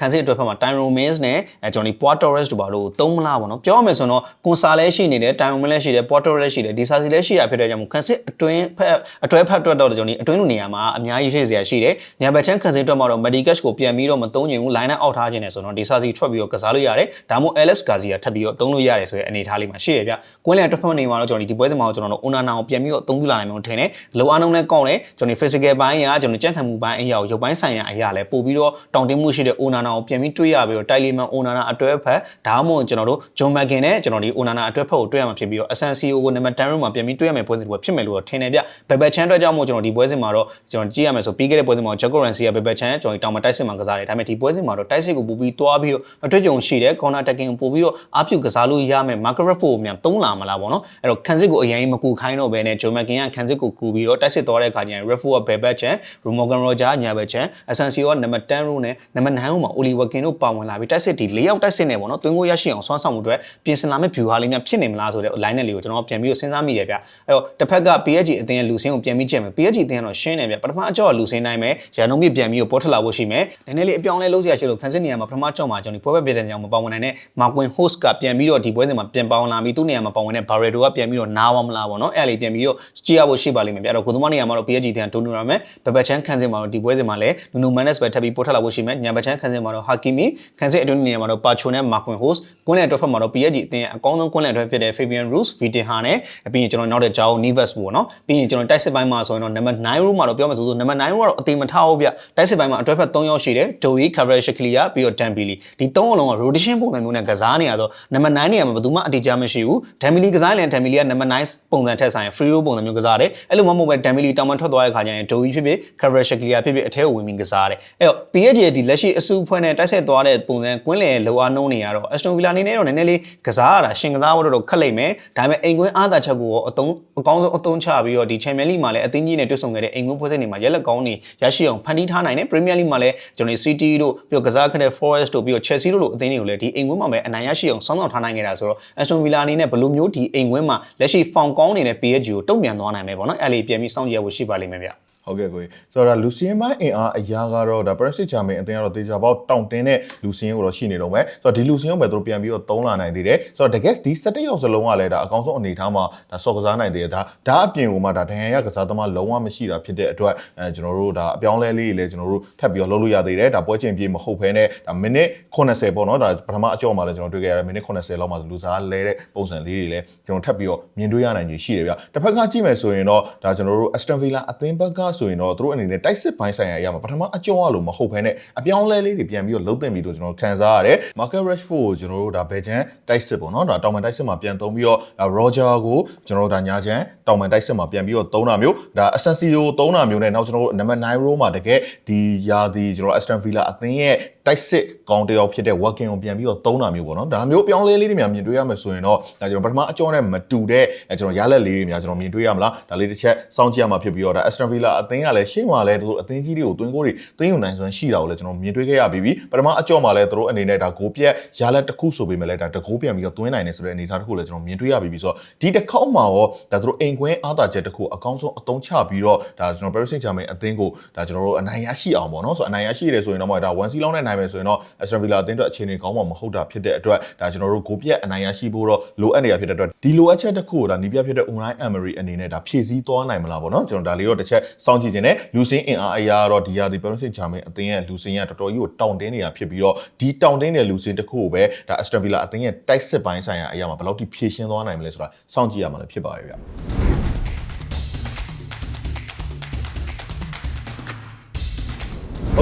ခံစစ်အတွက်ဖက်မှာ Tyron Mings နဲ့အဲကျွန်တော်ဒီ Port Torres တို့ဘာလို့သုံးမလားပေါ့နော်ပြောရမယ်ဆိုတော့ကွန်ဆာလည်းရှိနေတယ် Tyron Mings လည်းရှိတယ် Port Torres လည်းရှိတယ်ဒီစာစီလည်းရှိရဖြစ်တဲ့ကြောင့်ခံစစ်အတွင်းဖက်အတွဲဖက်အတွက်တော့ကျွန်တော်ဒီအတွင်းလူနေရာမှာအများကြီးရှိစရာရှိတယ်ညာဘက်ချန်ခံစစ်အတွက်မှာတော့ Madi Cash ကိုပြန်ပြီးတော့မသုံးချင်ဘူး line နဲ့အောက်ထားခြင်းနဲ့ဆိုတော့ဒီစာစီထွက်ပြီးတော့ကစားလို့ရတယ်ဒါမှမဟုတ် Alex Garcia ထပ်ပြီးတော့သုံးလို့ရတယ်ဆိုတဲ့အနေအထားလေးမှာရှိရဗျကွင်းလယ်တစ်ဖက်နေမှာတော့ကျွန်တော်ဒီပွဲစဉ်မှာကျွန်တော်တို့ Onana ကိုပြန်ပြီးတော့အသုံးပြုလာနိုင်မှာထင်တယ်လောအားလုံးလည်းကောင်းတယ်ကျွန်တော် physical ဘိုင်းအရာကျွန်တော်ကြက်ခံမှုဘိုင်းအရာကိုရုပ်ပိုင်းဆိုင်ရာအရာလည်းပို့ပြီးတော့တောင်းတင်းမှုရှိတဲ့ Onana ကိုပြန်ပြီးတွေးရပြီးတော့ Tyleman Onana အတွဲဖက်ဒါမှမဟုတ်ကျွန်တော်တို့ John McGinn နဲ့ကျွန်တော်ဒီ Onana အတွဲဖက်ကိုတွေးရမှာဖြစ်ပြီးတော့ Asensio ကိုနံပါတ်10 room မှာပြန်ပြီးတွေးရမယ့်ပွဲစဉ်တွေဖြစ်မယ်လို့ထင်တယ်ဗျဘယ်ဘက်ချန်အတွက်ကြောင့်မို့ကျွန်တော်ဒီပွဲစဉ်မှာတော့ကျွန်တော်ကြည့်ရမယ်ဆိုပြီးခဲ့တဲ့ပွဲစဉ်မှာ Jaco Rancy ကဘယ်ဘက်ချန်ကျွန်တော်တောင်မတိုက်စစ်မှာကစားတယ်ဒါပေမဲ့ဒီပွဲစဉ်မှာတော့တိုက်စစ်ကိုပို့ပြီးတွားပြီးတော့အတွေ့အကြုံရှိတယ် corner attacking ကိုပို့ပြီးတော့အားပြုကစားလို့ရမယ် Margaret Ford ကိုမြန်သုံးလာမလားပေါ့နော်အဲ့တော့ခံစစ်ကိုအရင်မကူခိုင်းတော့ဘဲနဲ့ John McGinn ကခံစစ်ကိုကူပြီးတော့တိုက်စစ်သွားတဲ့အခါကျရင် Refu ကဘယ်ဘက်ချန် Morgan Roger ညာဘက်ချန် Asensio ကနံပါတ်10 row နဲ့နံပါတ်9 row မှာ Oliver Kin တို့ပါဝင်လာပြီးတိုက်စစ်ဒီ၄ယောက်တိုက်စစ်နေပေါ့နော်တွင်းကိုရရှိအောင်စွမ်းဆောင်မှုအတွက်ပြင်ဆင်လာမယ့် view ဟာလေးများဖြစ်နေမလားဆိုတဲ့ line နဲ့လေးကိုကျွန်တော်ပြန်ပြီးတော့စဉ်းစားမိတယ်ဗျအဲ့တော့တစ်ဖက်က PSG အသင်းရဲ့လူစင်းကိုပြန်ပြီးချက်မယ် PSG အသင်းကတော့ရှင်းတယ်ဗျပထမအကြောကြော့လူစင်းနိုင်မယ်ရန်ကုန်ပြည်ပြန်ပြီးတော့ပေါ်ထွက်လာဖို့ရှိမယ်နည်းနည်းလေးအပြောင်းလဲလုပ်စရာရှိလို့ခန်းစစ်နေရာမှာပထမကြော့မှာကျွန်တော်ပွဲပဲပြည်တဲ့ကြောင်မပါဝင်နိုင်တဲ့မာကွင် host ကပြန်ပြီးတော့ဒီပွဲစဉ်မှာပြန်ပါဝင်လာပြီးသူ့နေရာမှာပါဝင်တဲ့ Barreto ကပြန်ပြီးတော့နားဝမလားပေါ့နော်အဲ့လေပြန်ပြီးတော့ကြည့်ရဖို့ရှိပါလိမ့်မယ်ပြတော့ကိုသမားနေရာမှာတော့ PSG တန်တိုနိုရာမယ်ဘဘချန်ခန်းစင်မှာတော့ဒီပွဲစဉ်မှာလည်းနူနူမန်နက်စ်ပဲထပ်ပြီးပေါ်ထွက်လာဖို့ရှိမယ်ညံဘချန်ခန်းစင်မှာတော့ Hakimi ခန်းစင်အတွင်းနေရာမှာတော့ Pacho နဲ့ Marquin Host ကွင်းလယ်အတွက်ဖက်မှာတော့ PSG အသင်းအကောင်းဆုံးကွင်းလယ်အတွက်ဖြစ်တဲ့ Fabian Ruiz Vitinha နဲ့ပြီးရင်ကျွန်တော်နောက်တဲ့ Joao Neves ပေါ့နော်ပြီးရင်ကျွန်တော်တိုက်စစ်ပိုင်းမှာဆိုရင်တော့ number 9 row မှာတော့ပြောမှဆိုဆို number 9 row ကတော့အသေးမထားဘူးဗျတိုက်စစ်ပိုင်းမှာအတွဲဖက်3ယောက်ရှိတယ် Dori Kvaratskhelia ပြီးတော့ Dembele ဒီ3အလုံးက rotation ပုံစံမျိုးနဲ့ကစားနေရတော့ number 9နေရာမှာဘယ်သူမှအတိအကျမရှိဘူး Dembele ကစားရင် Dembele က number 9ပုံစံထက်ဆိုင် free row ပုံစံမျိုးကစားတယ်အဲ့လိုမှမဟုတ်ပဲ Dembele တောင်မှထွက်သွားတဲ့ခါကျရင် Dori ဖြစ်ဖြစ် Kvaratskhelia ဖြစ်ဖြစ်အထဲကိုဝင်ပြီးကစားတယ်အဲ့တော့ PSG ရဲ့ဒီလက်ရှိအစုအဖွဲ့နဲ့တိုက်ဆက်သွားတဲ့ပုံစံကွင်းလယ်လောအားနှုံးနေရတော့ Aston Villa အနေနဲ့တော့နည်းနည်းလေးကစားရတာရှင်ကစားဖို့တော့ခက်လိမ့်မယ်ဒါပေမဲ့အိမ်ကွင်းအားသာချက်ကိုရောအတုံးအကောင်းဆုံးအတုံးချပြီးတော့ဒီ Champions League မှာလည်းအသင်းကြီးနဲ့တွေ့ဆုံခဲ့တဲ့အိမ်ကွင်းဖွဲ့စည်းနေမှာရက်လက်ကောင်းနေရရှိအောင်ဖန်တီးထားနိုင်တယ် Premier League မှာလည်းကျွန်တော် City တို့ပြီးတော့ကစားခဲ့တဲ့ Forest တို့ပြီးတော့ Chelsea တို့လိုအသင်းတွေကိုလည်းဒီအိမ်ကွင်းမှာပဲအနိုင်ရရှိအောင်စောင့်ဆောင်ထားနိုင်ခဲ့တာဆိုတော့ Aston Villa အနေနဲ့ဘယ်လိုမျိုးဒီအိမ်ကွင်းမှာလက်ရှိ form ကောင်းနေတဲ့ PSG ကိုတုံ့ပြန်သွားနိုင်မယ်ပေါ့နော်အဲ့လေပြန်ပြီးစောင့်ကြည့်ရဖို့ရှိပါလိမ့်မယ်ဗျ ဟုတ်ကဲ့ကိုကြီးဆိုတော့ဒါလူစင်းပိုင်းအင်အားအရာကတော့ဒါပရက်စစ်ချာမင်အတင်းကတော့တေချာပေါက်တောင့်တင်းတဲ့လူစင်းကိုတော့ရှိနေတော့မယ်ဆိုတော့ဒီလူစင်းကိုပဲသူတို့ပြန်ပြီးတော့သုံးလာနိုင်သေးတယ်ဆိုတော့တကယ်ဒီ17ယောက်စလုံးကလည်းဒါအကောင်းဆုံးအနေထားမှာဒါစော့ကစားနိုင်သေးတယ်ဒါဒါအပြင်ကမှဒါဒဏ်ရာရကစားသမားလုံးဝမရှိတာဖြစ်တဲ့အတွက်အဲကျွန်တော်တို့ဒါအပြောင်းလဲလေးတွေလည်းကျွန်တော်တို့ထပ်ပြီးတော့လုပ်လို့ရသေးတယ်ဒါပွဲချင်းပြေးမဟုတ်ဘဲနဲ့ဒါမိနစ်80ပေါ့နော်ဒါပထမအကြော့မှာလည်းကျွန်တော်တွေ့ခဲ့ရတယ်မိနစ်80လောက်မှာလူစားလဲတဲ့ပုံစံလေးတွေလည်းကျွန်တော်ထပ်ပြီးတော့မြင်တွေ့ရနိုင်ကြီးရှိတယ်ဗျတစ်ဖက်ကကြည့်မယ်ဆိုရင်တော့ဒါကျွန်တော်တို့ Aston Villa အသင်းဘက်ကဆိုရင်တော့သူတို့အနေနဲ့တိုက်စစ်ပိုင်းဆိုင်ရာအရာမှာပထမအကြော့ရလို့မဟုတ်ဘဲနဲ့အပြောင်းလဲလေးတွေပြန်ပြီးတော့လုံးတင်ပြီးတော့ကျွန်တော်ခံစားရတယ် Marcus Rashford ကိုကျွန်တော်တို့ဒါဘယ်ချန်တိုက်စစ်ပေါ့နော်ဒါတောင်ပန်တိုက်စစ်မှာပြန်သုံးပြီးတော့ဒါ Roger ကိုကျွန်တော်တို့ဒါညာချန်တောင်ပန်တိုက်စစ်မှာပြန်ပြီးတော့သုံးတာမျိုးဒါ Asensio သုံးတာမျိုးနဲ့နောက်ကျွန်တော်တို့ number 9 row မှာတကယ်ဒီယာဒီကျွန်တော် Aston Villa အသင်းရဲ့တိုက်စစ်ကောင်းတယောက်ဖြစ်တဲ့ working ကိုပြန်ပြီးတော့သုံးတာမျိုးပေါ့နော်ဒါမျိုးပြောင်းလဲလေးတွေများမြင်တွေ့ရမယ်ဆိုရင်တော့ဒါကျွန်တော်ပထမအကြောနဲ့မတူတဲ့အဲကျွန်တော်ရလက်လေးတွေများကျွန်တော်မြင်တွေ့ရမလားဒါလေးတစ်ချက်စောင့်ကြည့်ရမှာဖြစ်ပြီးတော့ဒါ Aston Villa အသင်းကလည်းရှေ့မှာလည်းတို့အသင်းကြီးတွေကိုတွင်းကိုတွေတွင်းယူနိုင်စွမ်းရှိတာကိုလည်းကျွန်တော်မြင်တွေ့ခဲ့ရပြီးပြီပထမအကြောမှာလည်းတို့အနေနဲ့ဒါဂိုးပြက်ရလက်တစ်ခုဆိုပေမဲ့လည်းဒါတကိုးပြန်ပြီးတော့တွင်းနိုင်နေဆိုတဲ့အနေအထားတစ်ခုလည်းကျွန်တော်မြင်တွေ့ရပြီးပြီဆိုတော့ဒီတစ်ခေါက်မှာရောဒါတို့အိမ်ကွင်းအားသာချက်တစ်ခုအကောင်းဆုံးအသုံးချပြီးတော့ဒါကျွန်တော် Paris Saint-Germain အသင်းကိုဒါကျွန်တော်တို့အနိုင်ရရှိအောင်ပေါ့နော်ဆိုတော့အနိုင်ရရှိရတယ်ဆိုရင်တော့မှဒါ1 C လောက်နဲ့နိုင်မယ်ဆိုရင်တော့ Aston Villa အသင်းအတွက်အခြေအနေကောင်းမှာမဟုတ်တာဖြစ်တဲ့အတွက်ဒါကျွန်တော်တို့ဂိုးပြက်အနိုင်ရရှိဖို့တော့လိုအပ်နေတာဖြစ်တဲ့အတွက်ဒီလိုအပ်ချက်တစ်ခုကိုဒါနီးပြဖြစ်တဲ့ Unai Emery အနေနဲ့ဒါဖြည့်ဆည်းသွားနိုင်မလားပေါ့နော်ကျွန်တော်ဒါလေးတော့တစ်ချက်စောင့်ကြည့်ခြင်းနဲ့လူစင်းအင်အားအရာတော့ဒီရာဒီ Paris Saint-Germain အသင်းရဲ့လူစင်းကတော်တော်ကြီးကိုတောင့်တင်းနေတာဖြစ်ပြီးတော့ဒီတောင့်တင်းတဲ့လူစင်းတစ်ခုကိုပဲဒါ Aston Villa အသင်းရဲ့တိုက်စစ်ပိုင်းဆိုင်ရာအရာမှာဘယ်လောက်ထိဖြည့်ရှင်းသွားနိုင်မလဲဆိုတာစောင့်ကြည့်ရမှာလည်းဖြစ်ပါရဲ့ဗျ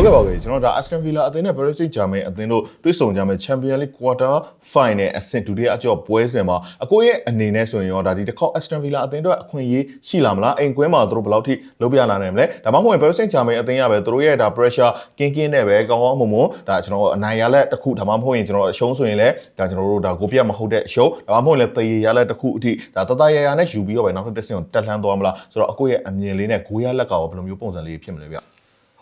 ဟုတ်ကဲ့ပါခင်ကျွန်တော်ဒါ Aston Villa အသင်းနဲ့ Paris Saint-Germain အသင်းတို့တွေ့ဆုံကြမယ့် Champions League Quarter Final အဆင့်ဒုတိယအကြော့ပွဲစဉ်မှာအကိုရဲ့အနေနဲ့ဆိုရင်ရောဒါဒီတစ်ခေါက် Aston Villa အသင်းတို့အခွင့်အရေးရှိလာမလားအိမ်ကွင်းမှာသူတို့ဘယ်လောက်ထိလုပ်ပြလာနိုင်မလဲဒါမှမဟုတ်ရင် Paris Saint-Germain အသင်းရပဲသူတို့ရဲ့ဒါ pressure ကင်းကင်းနဲ့ပဲကောင်းကောင်းမွန်မွန်ဒါကျွန်တော်အနိုင်ရလက်တစ်ခုဒါမှမဟုတ်ရင်ကျွန်တော်အရှုံးဆိုရင်လည်းဒါကျွန်တော်တို့ဒါကိုပြတ်မဟုတ်တဲ့အရှုံးဒါမှမဟုတ်ရင်လည်းတရေရလက်တစ်ခုအထိဒါတတရရနဲ့ယူပြီးတော့ပဲနောက်တစ်တစ်ဆင့်ကိုတက်လှမ်းသွားမလားဆိုတော့အကိုရဲ့အမြင်လေးနဲ့ဂိုးရလက်ကရောဘယ်လိုမျိုးပုံစံလေးဖြစ်မလဲဗျ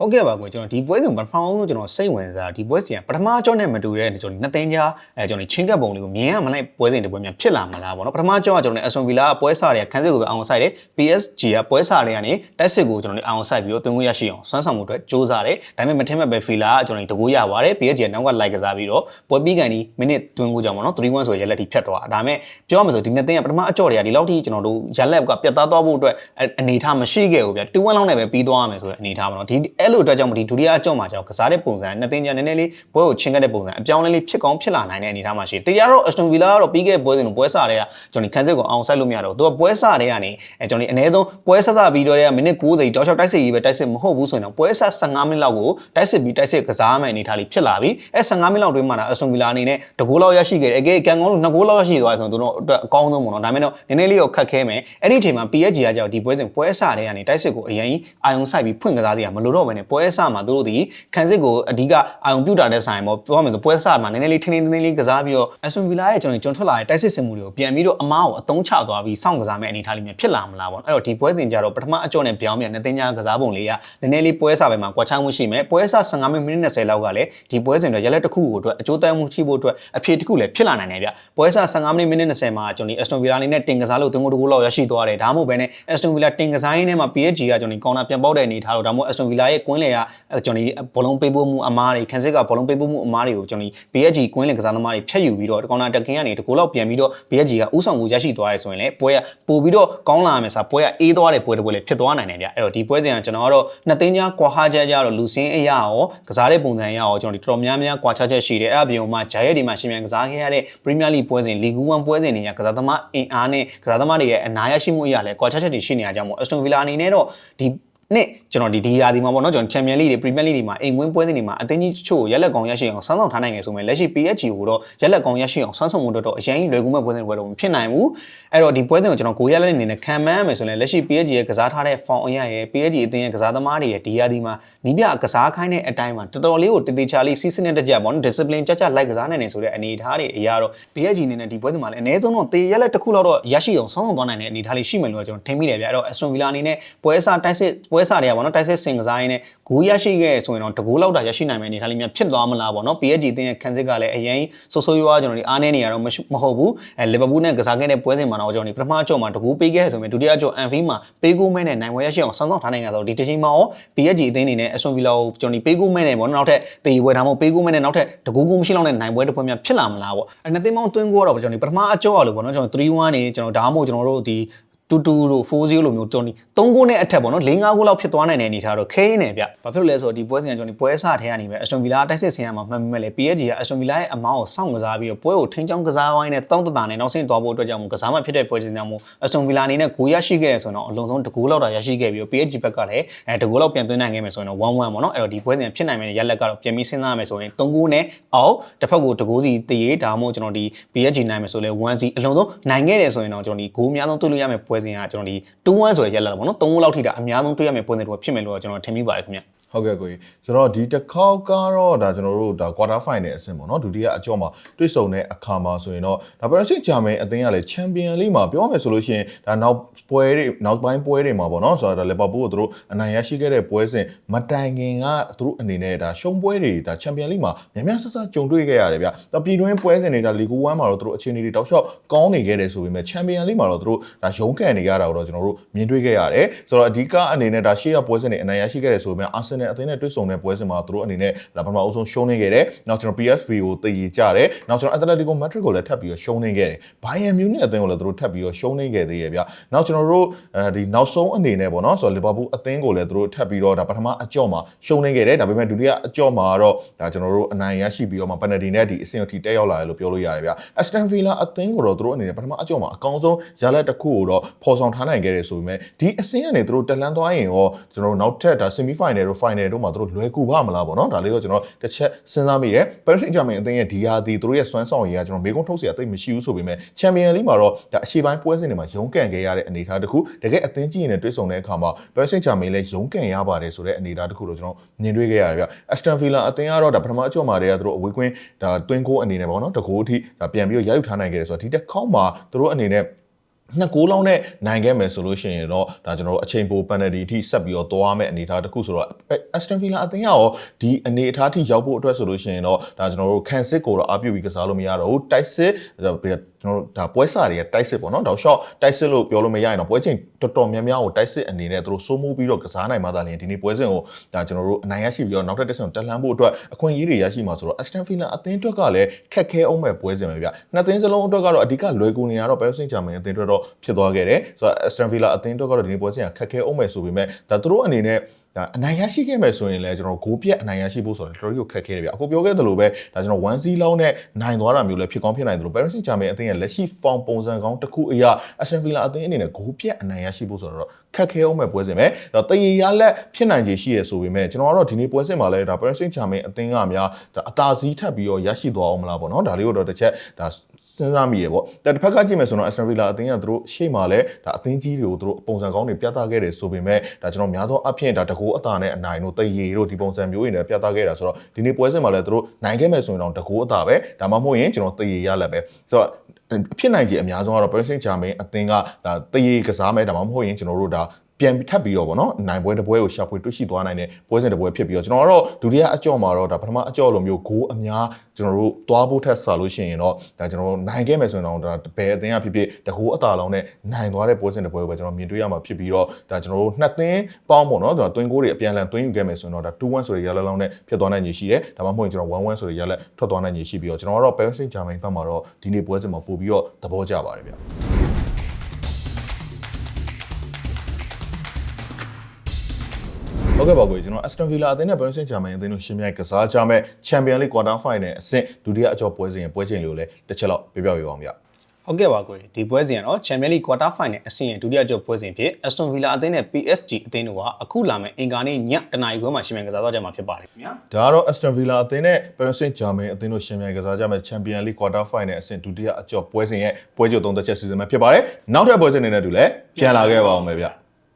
ဟုတ်ကဲ့ပါကွယ်ကျွန်တော်ဒီပွဲစဉ်ပထမဆုံးကျွန်တော်စိတ်ဝင်စားဒီပွဲစဉ်ကပထမကြောနဲ့မတူတဲ့ကျွန်တော်နှစ်သိန်းကြားအဲကျွန်တော်ချင်းကပ်ပုံလေးကိုမြင်ရမလိုက်ပွဲစဉ်တစ်ပွဲများဖြစ်လာမလားပေါ့နော်ပထမကြောကကျွန်တော် Aston Villa ကပွဲစားတွေကခန်းစစ်ကိုပဲအောင်ဆိုင်တယ် PSG ကပွဲစားတွေကနေတိုက်စစ်ကိုကျွန်တော်အောင်ဆိုင်ပြီးတော့တွင်ခွင့်ရရှိအောင်စွမ်းဆောင်မှုအတွက်စ조사တယ်ဒါပေမဲ့မထင်မဲ့ပဲ Villa ကကျွန်တော်တကူရပါတယ် PSG ကနောက်ကလိုက်ကစားပြီးတော့ပွဲပြီးကန်ဒီမိနစ်တွင်ကိုကြောင်ပေါ့နော်3-1ဆိုရရက်လက်ထိဖြတ်သွားဒါပေမဲ့ပြောရမှာဆိုဒီနှစ်သိန်းကပထမအကြောတွေကဒီလောက်ထိကျွန်တော်တို့ရက်လက်ကပြတ်သားသွားဖို့အတွက်အနေထားမရှိခဲ့ဘူးဗျ2-1လောက်နဲ့ပဲပြီးသွားရမယ်ဆိုတဲ့အနေထားပေါ့နော်ဒီအဲ့လိုအတွက်ကြောင့်ဒီဒုတိယအကြောမှာကြောင့်ကစားတဲ့ပုံစံနှစ်သိန်းကျနည်းနည်းလေးပွဲကိုချင်းကတဲ့ပုံစံအပြောင်းလဲလေးဖြစ်ကောင်းဖြစ်လာနိုင်တဲ့အနေအထားမှာရှိတယ်တရားတော့ Aston Villa ကတော့ပြီးခဲ့ပွဲစဉ်ကိုပွဲစားတွေကကျွန်တော်ခန်းစစ်ကိုအောင်ဆိုင်လို့မရတော့သူကပွဲစားတွေကနေအဲကျွန်တော်အနည်းဆုံးပွဲဆက်စပြီးတော့တဲ့မိနစ်90တောက်လျှောက်တိုက်စစ်ကြီးပဲတိုက်စစ်မဟုတ်ဘူးဆိုရင်တော့ပွဲဆက်15မိနစ်လောက်ကိုတိုက်စစ်ပြီးတိုက်စစ်ကစားမယ်အနေအထားလေးဖြစ်လာပြီအဲ15မိနစ်လောက်တွင်းမှာတော့ Aston Villa အနေနဲ့တကူလောက်ရရှိခဲ့တယ်အကဲကန်ကောင်းလို့2ဂိုးလောက်ရရှိသွားတယ်ဆိုတော့သူတို့အတွက်အကောင်းဆုံးပေါ့နော်ဒါပေမဲ့တော့နည်းနည်းလေးတော့ခက်ခဲမယ်အဲ့ဒီအချိန်မှာ PSG ကကြောက်ဒီပွဲစဉ်ပွဲစားတွေကနေတိုက်စစ်ကိုအရင်အာယုံဆိုင်ပြီးဖွင့်ကစားစီရမလို့တော့ဘဲနဲ့ပွဲအစမှာသူတို့ဒီခံစစ်ကိုအဓိကအာရုံပြုတာတဲ့ဆိုင်ပေါ့ပြောရမယ်ဆိုပွဲအစမှာနည်းနည်းလေးထင်းထင်းထင်းထင်းလေးကစားပြီးတော့ Aston Villa ရဲ့ကျွန်တော်ကျွန်ထွက်လာတဲ့တိုက်စစ်စင်မှုတွေကိုပြန်ပြီးတော့အမားကိုအသုံးချသွားပြီးစောင့်ကစားမဲ့အနေအထားလေးမျိုးဖြစ်လာမလားပေါ့အဲ့တော့ဒီပွဲစဉ်ကြတော့ပထမအကြောနဲ့ပြောင်းပြန်နှစ်သိန်းညာကစားပုံလေးကနည်းနည်းလေးပွဲစားပဲမှာကွာခြားမှုရှိမယ်ပွဲစား15မိနစ်20လောက်ကလည်းဒီပွဲစဉ်တွေရက်လက်တစ်ခုကိုအတွက်အကျိုးသက်မှုရှိဖို့အတွက်အဖြေတစ်ခုလည်းဖြစ်လာနိုင်တယ်ဗျပွဲစား15မိနစ်20မှာကျွန်တော်ဒီ Aston Villa လေးနဲ့တင်ကစားလို့3ဂိုးတကူလောက်ရရှိသွားတယ်ဒါမှမဟုတ်ဘဲနဲ့ Aston Villa တင်ကစားရင်းနဲ့မှာ PSG ကကျွန်တော်ဒီကောင်တာပြန်ပေါက်တဲ့အနေအထားတော့ဒါမှမဟုတ် Aston Villa ရဲ့ကွင်းလေကကျွန်တော်ဒီဘောလုံးပေးပို့မှုအမားတွေခန်းစစ်ကဘောလုံးပေးပို့မှုအမားတွေကိုကျွန်တော်ဒီ PSG ကွင်းလေကစားသမားတွေဖျက်ယူပြီးတော့ကောင်တာတက်ကင်းကနေတကူလောက်ပြန်ပြီးတော့ PSG ကဥဆောင်မှုရရှိသွားရဲဆိုရင်လည်းပွဲကပို့ပြီးတော့ကောင်းလာမယ်ဆိုပွဲကအေးသွားတဲ့ပွဲတစ်ပွဲလည်းဖြစ်သွားနိုင်တယ်ဗျအဲ့တော့ဒီပွဲစဉ်ကကျွန်တော်ကတော့နှစ်သိန်းကြားကွာဟာချက်ကြတော့လူစင်းအရာရောကစားတဲ့ပုံစံအရရောကျွန်တော်ဒီတော်တော်များများကွာခြားချက်ရှိတယ်အဲ့အပြင်မှာဂျာရက်ဒီမှာရှင်မြန်ကစားခဲ့ရတဲ့ Premier League ပွဲစဉ် League 1ပွဲစဉ်တွေကကစားသမားအင်အားနဲ့ကစားသမားတွေရဲ့အနာရရှိမှုအရာလည်းကွာခြားချက်တွေရှိနေကြကြောင်းမို့ Aston Villa အနေနဲ့တော့ဒီ နှစ်ကျွန်တော်ဒီဒီယာဒီမှာပေါ့နော်ကျွန်တော် Champions League တွေ Premier League တွေမှာအိမ်ဝင်းပွဲစဉ်တွေမှာအသင်းကြီးချို့ရက်လက်ကောင်ရရှိအောင်ဆန်းဆောင်ထားနိုင်ငယ်ဆိုမဲ့လက်ရှိ PSG ကိုတော့ရက်လက်ကောင်ရရှိအောင်ဆန်းဆောင်မှုတော့အရင်လွယ်ကူမဲ့ပွဲစဉ်တွေတော့မဖြစ်နိုင်ဘူးအဲ့တော့ဒီပွဲစဉ်ကိုကျွန်တော်ကိုရက်လက်အနေနဲ့ခံမှန်းမယ်ဆိုရင်လက်ရှိ PSG ရဲ့ကစားထားတဲ့ form အရာရဲ့ PSG အသင်းရဲ့ကစားသမားတွေရဲ့ဒီယာဒီမှာနီးပြကစားခိုင်းတဲ့အတိုင်းမှာတော်တော်လေးကိုတည်တည်ချာလေးစီးစနစ်တကျပေါ့နော် discipline ကြကြလိုက်ကစားနိုင်နေဆိုတဲ့အနေအထားတွေအရာတော့ PSG အနေနဲ့ဒီပွဲစဉ်မှာလည်းအနည်းဆုံးတော့တေရက်လက်တစ်ခုလောက်တော့ရရှိအောင်ဆောင်းဆောင်သွားနိုင်တဲ့အနေအထားလေးရှိမယ်လို့ကျွန်တော်ထင်မိတယ်ဗျအဲ့တော့ Aston Villa အနေနဲ့ပွဲစားတိုက်စစ်ပွဲစားတွေကပေါ့နော်တိုက်စစ်စင်ကစားရင်းနဲ့ဂိုးရရှိခဲ့ဆိုရင်တော့တကူလောက်တာရရှိနိုင်မယ့်အနေအထားလေးများဖြစ်သွားမလားပေါ့နော် PSG အသင်းရဲ့ခံစစ်ကလည်းအရင်ဆိုးဆိုးရွားကျွန်တော်ဒီအားနည်းနေရတော့မဟုတ်ဘူးအဲလီဗာပူးနဲ့ကစားခဲ့တဲ့ပွဲစဉ်မှာတော့ကျွန်တော်ဒီပထမအကြော့မှာတကူပေးခဲ့ဆိုရင်ဒုတိယအကြော့အန်ဖီမှာပေးကိုမဲနဲ့နိုင်ပွဲရရှိအောင်ဆောင်းဆောင်ထားနိုင်ကြတော့ဒီတစ်ချိန်မှာရော PSG အသင်းအနေနဲ့ Aston Villa ကိုကျွန်တော်ဒီပေးကိုမဲနဲ့ပေါ့နော်နောက်ထပ်တေးပွဲထားမို့ပေးကိုမဲနဲ့နောက်ထပ်တကူကူမရှိလောက်တဲ့နိုင်ပွဲတစ်ပွဲများဖြစ်လာမလားပေါ့အဲနှစ်သိန်းပေါင်းတွင်းကိုတော့ကျွန်တော်ဒီပထမအကြော့ရလို့ပေါ့နော်ကျွန်တော်3-1နေကျွန်တော်ဒါမှမဟုတ်ကျွန်တော်တို့ဒီ တူတူတို့4-0လိုမျိုးကျွန်တော်ဒီ3ဂိုးနဲ့အထက်ပေါ့နော်4-5ဂိုးလောက်ဖြစ်သွားနိုင်တဲ့အနေထားတော့ခဲရင်းနေဗျ။ဘာဖြစ်လို့လဲဆိုတော့ဒီပွဲစဉ်ကကျွန်တော်ဒီပွဲအစထဲကနေပဲ Aston Villa တိုက်စစ်ဆင်ရမှာမှတ်မိမဲ့လေ PSG က Aston Villa ရဲ့အမောင်းကိုစောင့်ကစားပြီးတော့ပွဲကိုထိန်းချောင်းကစားဝိုင်းနဲ့တောင်းတတာနဲ့နောက်ဆင့်သွားဖို့အတွက်ကြောင့်ကစားမှဖြစ်တဲ့ပွဲစဉ်ကြောင့်မို့ Aston Villa အနေနဲ့ဂိုးရရှိခဲ့ရဆိုတော့အလုံးစုံတကူလောက်တာရရှိခဲ့ပြီးတော့ PSG ဘက်ကလည်းအဲတကူလောက်ပြန်သွင်းနိုင်ခဲ့မယ်ဆိုရင်တော့1-1ပေါ့နော်အဲ့တော့ဒီပွဲစဉ်ဖြစ်နိုင်မယ့်ရက်လက်ကတော့ပြန်ပြီးစဉ်းစားရမယ်ဆိုရင်3ဂိုးနဲ့အောက်တစ်ဖက်ကိုတကူစီတရေဒါမှမဟုတ်ကျွန်တော်ဒီ PSG နိုင်မယ်ဆိုလဲ1စီအလုံးစုံနိုင်ခဲ့တယ်ဆိုရင်တော့ကျွန်တော်ဒီဂိုးအများဆုံးတွေ့လို့ရမယ့်ပွဲစဉ်ကကျွန်တော်ဒီ2-1ဆိုရရက်လက်ပေါ့နော်3ဂိုးလောက်ထိတာအများဆုံးတွေ့ရမယ့်ပွဲစဉ်တွေဖြစ်မယ်လို့ကျွန်တော်ထင်မိပါတယ်ခင်ဗျ ဟုတ်ကဲ့ကိုကြီးဆိုတော့ဒီတစ်ခေါက်ကတော့ဒါကျွန်တော်တို့ဒါ quarter final အဆင့်ပေါ့နော်ဒုတိယအကြောမှာတွေ့ဆုံတဲ့အခါမှာဆိုရင်တော့ဒါပရစစ်ဂျာမန်အသင်းကလည်း champion league မှာပြောမယ်ဆိုလို့ရှိရင်ဒါနောက်ပွဲတွေနောက်ပိုင်းပွဲတွေမှာပေါ့နော်ဆိုတော့ဒါလီဗာပူးကိုသူတို့အနိုင်ရရှိခဲ့တဲ့ပွဲစဉ်မတိုင်ခင်ကသူတို့အနေနဲ့ဒါရှုံးပွဲတွေဒါ champion league မှာများများဆဆကြုံတွေ့ခဲ့ရတယ်ဗျဒါပြည်တွင်းပွဲစဉ်တွေဒါလီဂူ1မှာတော့သူတို့အခြေအနေတွေတောက်လျှောက်ကောင်းနေခဲ့တယ်ဆိုပေမဲ့ champion league မှာတော့သူတို့ဒါရုန်းကန်နေရတာတော့ကျွန်တော်တို့မြင်တွေ့ခဲ့ရတယ်ဆိုတော့အဓိကအနေနဲ့ဒါရှေ့ရပွဲစဉ်တွေအနိုင်ရရှိခဲ့တယ်ဆိုပေမဲ့ Arsenal အသင်းနဲ့တွေ့ဆုံတဲ့ပွဲစဉ်မှာသူတို့အနေနဲ့ဒါပထမအဆုံးရှုံးနေခဲ့တယ်နောက်ကျွန်တော် PSV ကိုတည်ရကြတယ်နောက်ကျွန်တော် Atletico Madrid ကိုလည်းထပ်ပြီးတော့ရှုံးနေခဲ့တယ် Bayern Munich အသင်းကိုလည်းသူတို့ထပ်ပြီးတော့ရှုံးနေခဲ့သေးရဲ့ဗျနောက်ကျွန်တော်တို့အဲဒီနောက်ဆုံးအနေနဲ့ပေါ့နော်ဆိုတော့ Liverpool အသင်းကိုလည်းသူတို့ထပ်ပြီးတော့ဒါပထမအကြော့မှာရှုံးနေခဲ့တယ်ဒါပေမဲ့ဒုတိယအကြော့မှာတော့ဒါကျွန်တော်တို့အနိုင်ရရှိပြီးတော့မှ penalty နဲ့ဒီအဆင့်အထိတက်ရောက်လာတယ်လို့ပြောလို့ရတယ်ဗျ Aston Villa အသင်းကိုတော့သူတို့အနေနဲ့ပထမအကြော့မှာအကောင်းဆုံးရလဒ်တစ်ခုကိုတော့ဖော်ဆောင်ထားနိုင်ခဲ့တယ်ဆိုပေမဲ့ဒီအဆင့်ကနေသူတို့တက်လန်းသွားရင်ရောကျွန်တော်တို့နောက်ထပ်ဒါ semi final တို့ final တို့မှာသူတို့လွယ်ကူပါမလားပေါ့နော်ဒါလေးတော့ကျွန်တော်တစ်ချက်စဉ်းစားမိတယ် Paris Saint-Germain အသင်းရဲ့ဒီဟာဒီသူတို့ရဲ့စွမ်းဆောင်ရည်ကကျွန်တော်မေကုန်းထုတ်เสียအသိမရှိဘူးဆိုပေမဲ့ Champions League မှာတော့ဒါအရှေ့ပိုင်းပွဲစဉ်တွေမှာရုန်းကန်ခဲ့ရတဲ့အနေအထားတစ်ခုတကယ်အသင်းကြီးရင်တွေ့ဆုံတဲ့အခါမှာ Paris Saint-Germain လည်းရုန်းကန်ရပါတယ်ဆိုတဲ့အနေအထားတစ်ခုတော့ကျွန်တော်မြင်တွေ့ခဲ့ရတယ်ဗျ Aston Villa အသင်းကတော့ဒါပထမအကြော့မှာတည်းကသူတို့အဝေးကွင်းဒါတွင်းကိုအနေနဲ့ပေါ့နော်တကိုးအထိဒါပြန်ပြီးတော့ရယူထားနိုင်ခဲ့တယ်ဆိုတော့ဒီတစ်ခေါက်မှာသူတို့အနေနဲ့ နှစ်ကိုးလောင်းနဲ့နိုင်ခဲ့မယ်ဆိုလို့ရှိရင်တော့ဒါကျွန်တော်တို့အချိန်ပို penalty အထိဆက်ပြီးတော့သွားမယ်အနေအထားတစ်ခုဆိုတော့ Aston Villa အသင်းကရောဒီအနေအထားအထိရောက်ဖို့အတွက်ဆိုလို့ရှိရင်တော့ဒါကျွန်တော်တို့ခံစစ်ကိုတော့အပြုတ်ပြီးကစားလို့မရတော့ဘူးတိုက်စစ်ကျွန်တော်တို့ဒါပွဲစာတွေကတိုက်စစ်ပေါ့နော်တောက်လျှော့တိုက်စစ်လို့ပြောလို့မရရင်တော့ပွဲချိန်တော်တော်များများကိုတိုက်စစ်အနေနဲ့သူတို့စိုးမိုးပြီးတော့ကစားနိုင်မှသာလျှင်ဒီနေ့ပွဲစဉ်ကိုဒါကျွန်တော်တို့အနိုင်ရရှိပြီးတော့နောက်ထပ်တစ်ဆင့်တက်လှမ်းဖို့အတွက်အခွင့်အရေးတွေရရှိမှာဆိုတော့ Aston Villa အသင်းအတွက်ကလည်းခက်ခဲအောင်မဲ့ပွဲစဉ်ပဲဗျနှစ်သင်းစလုံးအတွက်ကတော့အဓိကလွယ်ကူနေရတော့ Paris Saint-Germain အသင်းအတွက်တော့ဖြစ်သွားခဲ့တယ်ဆိုတော့ Aston Villa အသင်းအတွက်ကတော့ဒီနေ့ပွဲစဉ်ကခက်ခဲအောင်မဲ့ဆိုပေမဲ့ဒါသူတို့အနေနဲ့ ဒါအနိုင်ရရှိခဲ့မယ်ဆိုရင်လည်းကျွန်တော်ဂိုးပြက်အနိုင်ရရှိဖို့ဆိုတော့တော်တော်ကိုခက်ခဲတယ်ဗျအခုပြောခဲ့သလိုပဲဒါကျွန်တော်1-0လောက်နဲ့နိုင်သွားတာမျိုးလည်းဖြစ်ကောင်းဖြစ်နိုင်တယ်လို့ Paris Saint-Germain အသင်းရဲ့လက်ရှိ form ပုံစံကောင်းတစ်ခုအရာ Aston Villa အသင်းအနေနဲ့ဂိုးပြက်အနိုင်ရရှိဖို့ဆိုတော့ခက်ခဲအောင်မဲ့ပွဲစဉ်ပဲဒါတရေရလက်ဖြစ်နိုင်ခြေရှိရဆိုပေမဲ့ကျွန်တော်ကတော့ဒီနေ့ပွဲစဉ်မှာလည်းဒါ Paris Saint-Germain အသင်းကများဒါအသာစီးထပ်ပြီးတော့ရရှိသွားအောင်မလားပေါ့နော်ဒါလေးကိုတော့တစ်ချက်ဒါ စစဉ်းစားမိရပေါ့ဒါတစ်ဖက်ကကြည့်မယ်ဆိုတော့ Aston Villa အသင်းကသူတို့ရှေ့မှာလဲဒါအသင်းကြီးတွေကိုသူတို့ပုံစံကောင်းတွေပြသခဲ့တယ်ဆိုပေမဲ့ဒါကျွန်တော်များသောအဖြစ်ဒါတကူအတာနဲ့အနိုင်တို့တရေတို့ဒီပုံစံမျိုးတွေနဲ့ပြသခဲ့တာဆိုတော့ဒီနေ့ပွဲစဉ်မှာလဲသူတို့နိုင်ခဲ့မယ်ဆိုရင်တော့တကူအတာပဲဒါမှမဟုတ်ရင်ကျွန်တော်တရေရလက်ပဲဆိုတော့အဖြစ်နိုင်ကြီးအများဆုံးကတော့ Paris Saint-Germain အသင်းကဒါတရေကစားမယ်ဒါမှမဟုတ်ရင်ကျွန်တော်တို့ဒါ ပြန်ထပ်ပြီးတော့ဗောနော်နိုင်ပွဲတစ်ပွဲကိုရှာဖွေတွေ့ရှိသွားနိုင်တဲ့ပွဲစဉ်တစ်ပွဲဖြစ်ပြီးတော့ကျွန်တော်ကတော့ဒုတိယအကြော့မှာတော့ဒါပထမအကြော့လိုမျိုးဂိုးအများကျွန်တော်တို့သွားဖို့ထက်ဆာလို့ရှိရင်တော့ဒါကျွန်တော်တို့နိုင်ခဲ့မယ်ဆိုရင်တော့ဒါဘယ်အသင်းကဖြစ်ဖြစ်တကူအတာလုံးနဲ့နိုင်သွားတဲ့ပွဲစဉ်တစ်ပွဲကိုပဲကျွန်တော်မြင်တွေ့ရမှာဖြစ်ပြီးတော့ဒါကျွန်တော်တို့နှစ်သင်းပေါင်းပေါ့နော်ဒါတွင်းကိုးတွေအပြန်အလှန်တွင်းယူခဲ့မယ်ဆိုရင်တော့ဒါ2-1ဆိုတဲ့ရလလုံးနဲ့ဖြစ်သွားနိုင်ခြေရှိတယ်ဒါမှမဟုတ်ရင်ကျွန်တော်1-1ဆိုတဲ့ရလက်ထွက်သွားနိုင်ခြေရှိပြီးတော့ကျွန်တော်ကတော့ Paris Saint-Germain ဘက်မှာတော့ဒီနေ့ပွဲစဉ်မှာပို့ပြီးတော့သဘောကျပါတယ်ဗျ ဟုတ်ကဲ့ပါကိုကြီးကျွန်တော် Aston Villa အသင်းနဲ့ Paris Saint-Germain အသင်းတို့ရှင်းပြကစားကြမဲ့ Champions League Quarter Final အဆင့်ဒုတိယအကြော့ပွဲစဉ်ရဲ့ပွဲချိန်လေးကိုလည်းတစ်ချက်လောက်ပြပြပေးပါအောင်ဗျဟုတ်ကဲ့ပါကိုဒီပွဲစဉ်ကတော့ Champions League Quarter Final အဆင့်ရဲ့ဒုတိယကြော့ပွဲစဉ်ဖြစ် Aston Villa အသင်းနဲ့ PSG အသင်းတို့ကအခုလာမယ့်အင်ကာနေ့ညတနာရီခွဲမှာရှင်မြန်ကစားတော့ကြမှာဖြစ်ပါတယ်ခင်ဗျာဒါကတော့ Aston Villa အသင်းနဲ့ Paris Saint-Germain အသင်းတို့ရှင်းပြကစားကြမဲ့ Champions League Quarter Final အဆင့်ဒုတိယအကြော့ပွဲစဉ်ရဲ့ပွဲကြိုသုံးသက်ချက်စီစဉ်မှာဖြစ်ပါတယ်နောက်ထပ်ပွဲစဉ်တွေနဲ့တူလည်းပြန်လာခဲ့ပါအောင်မယ်ဗျ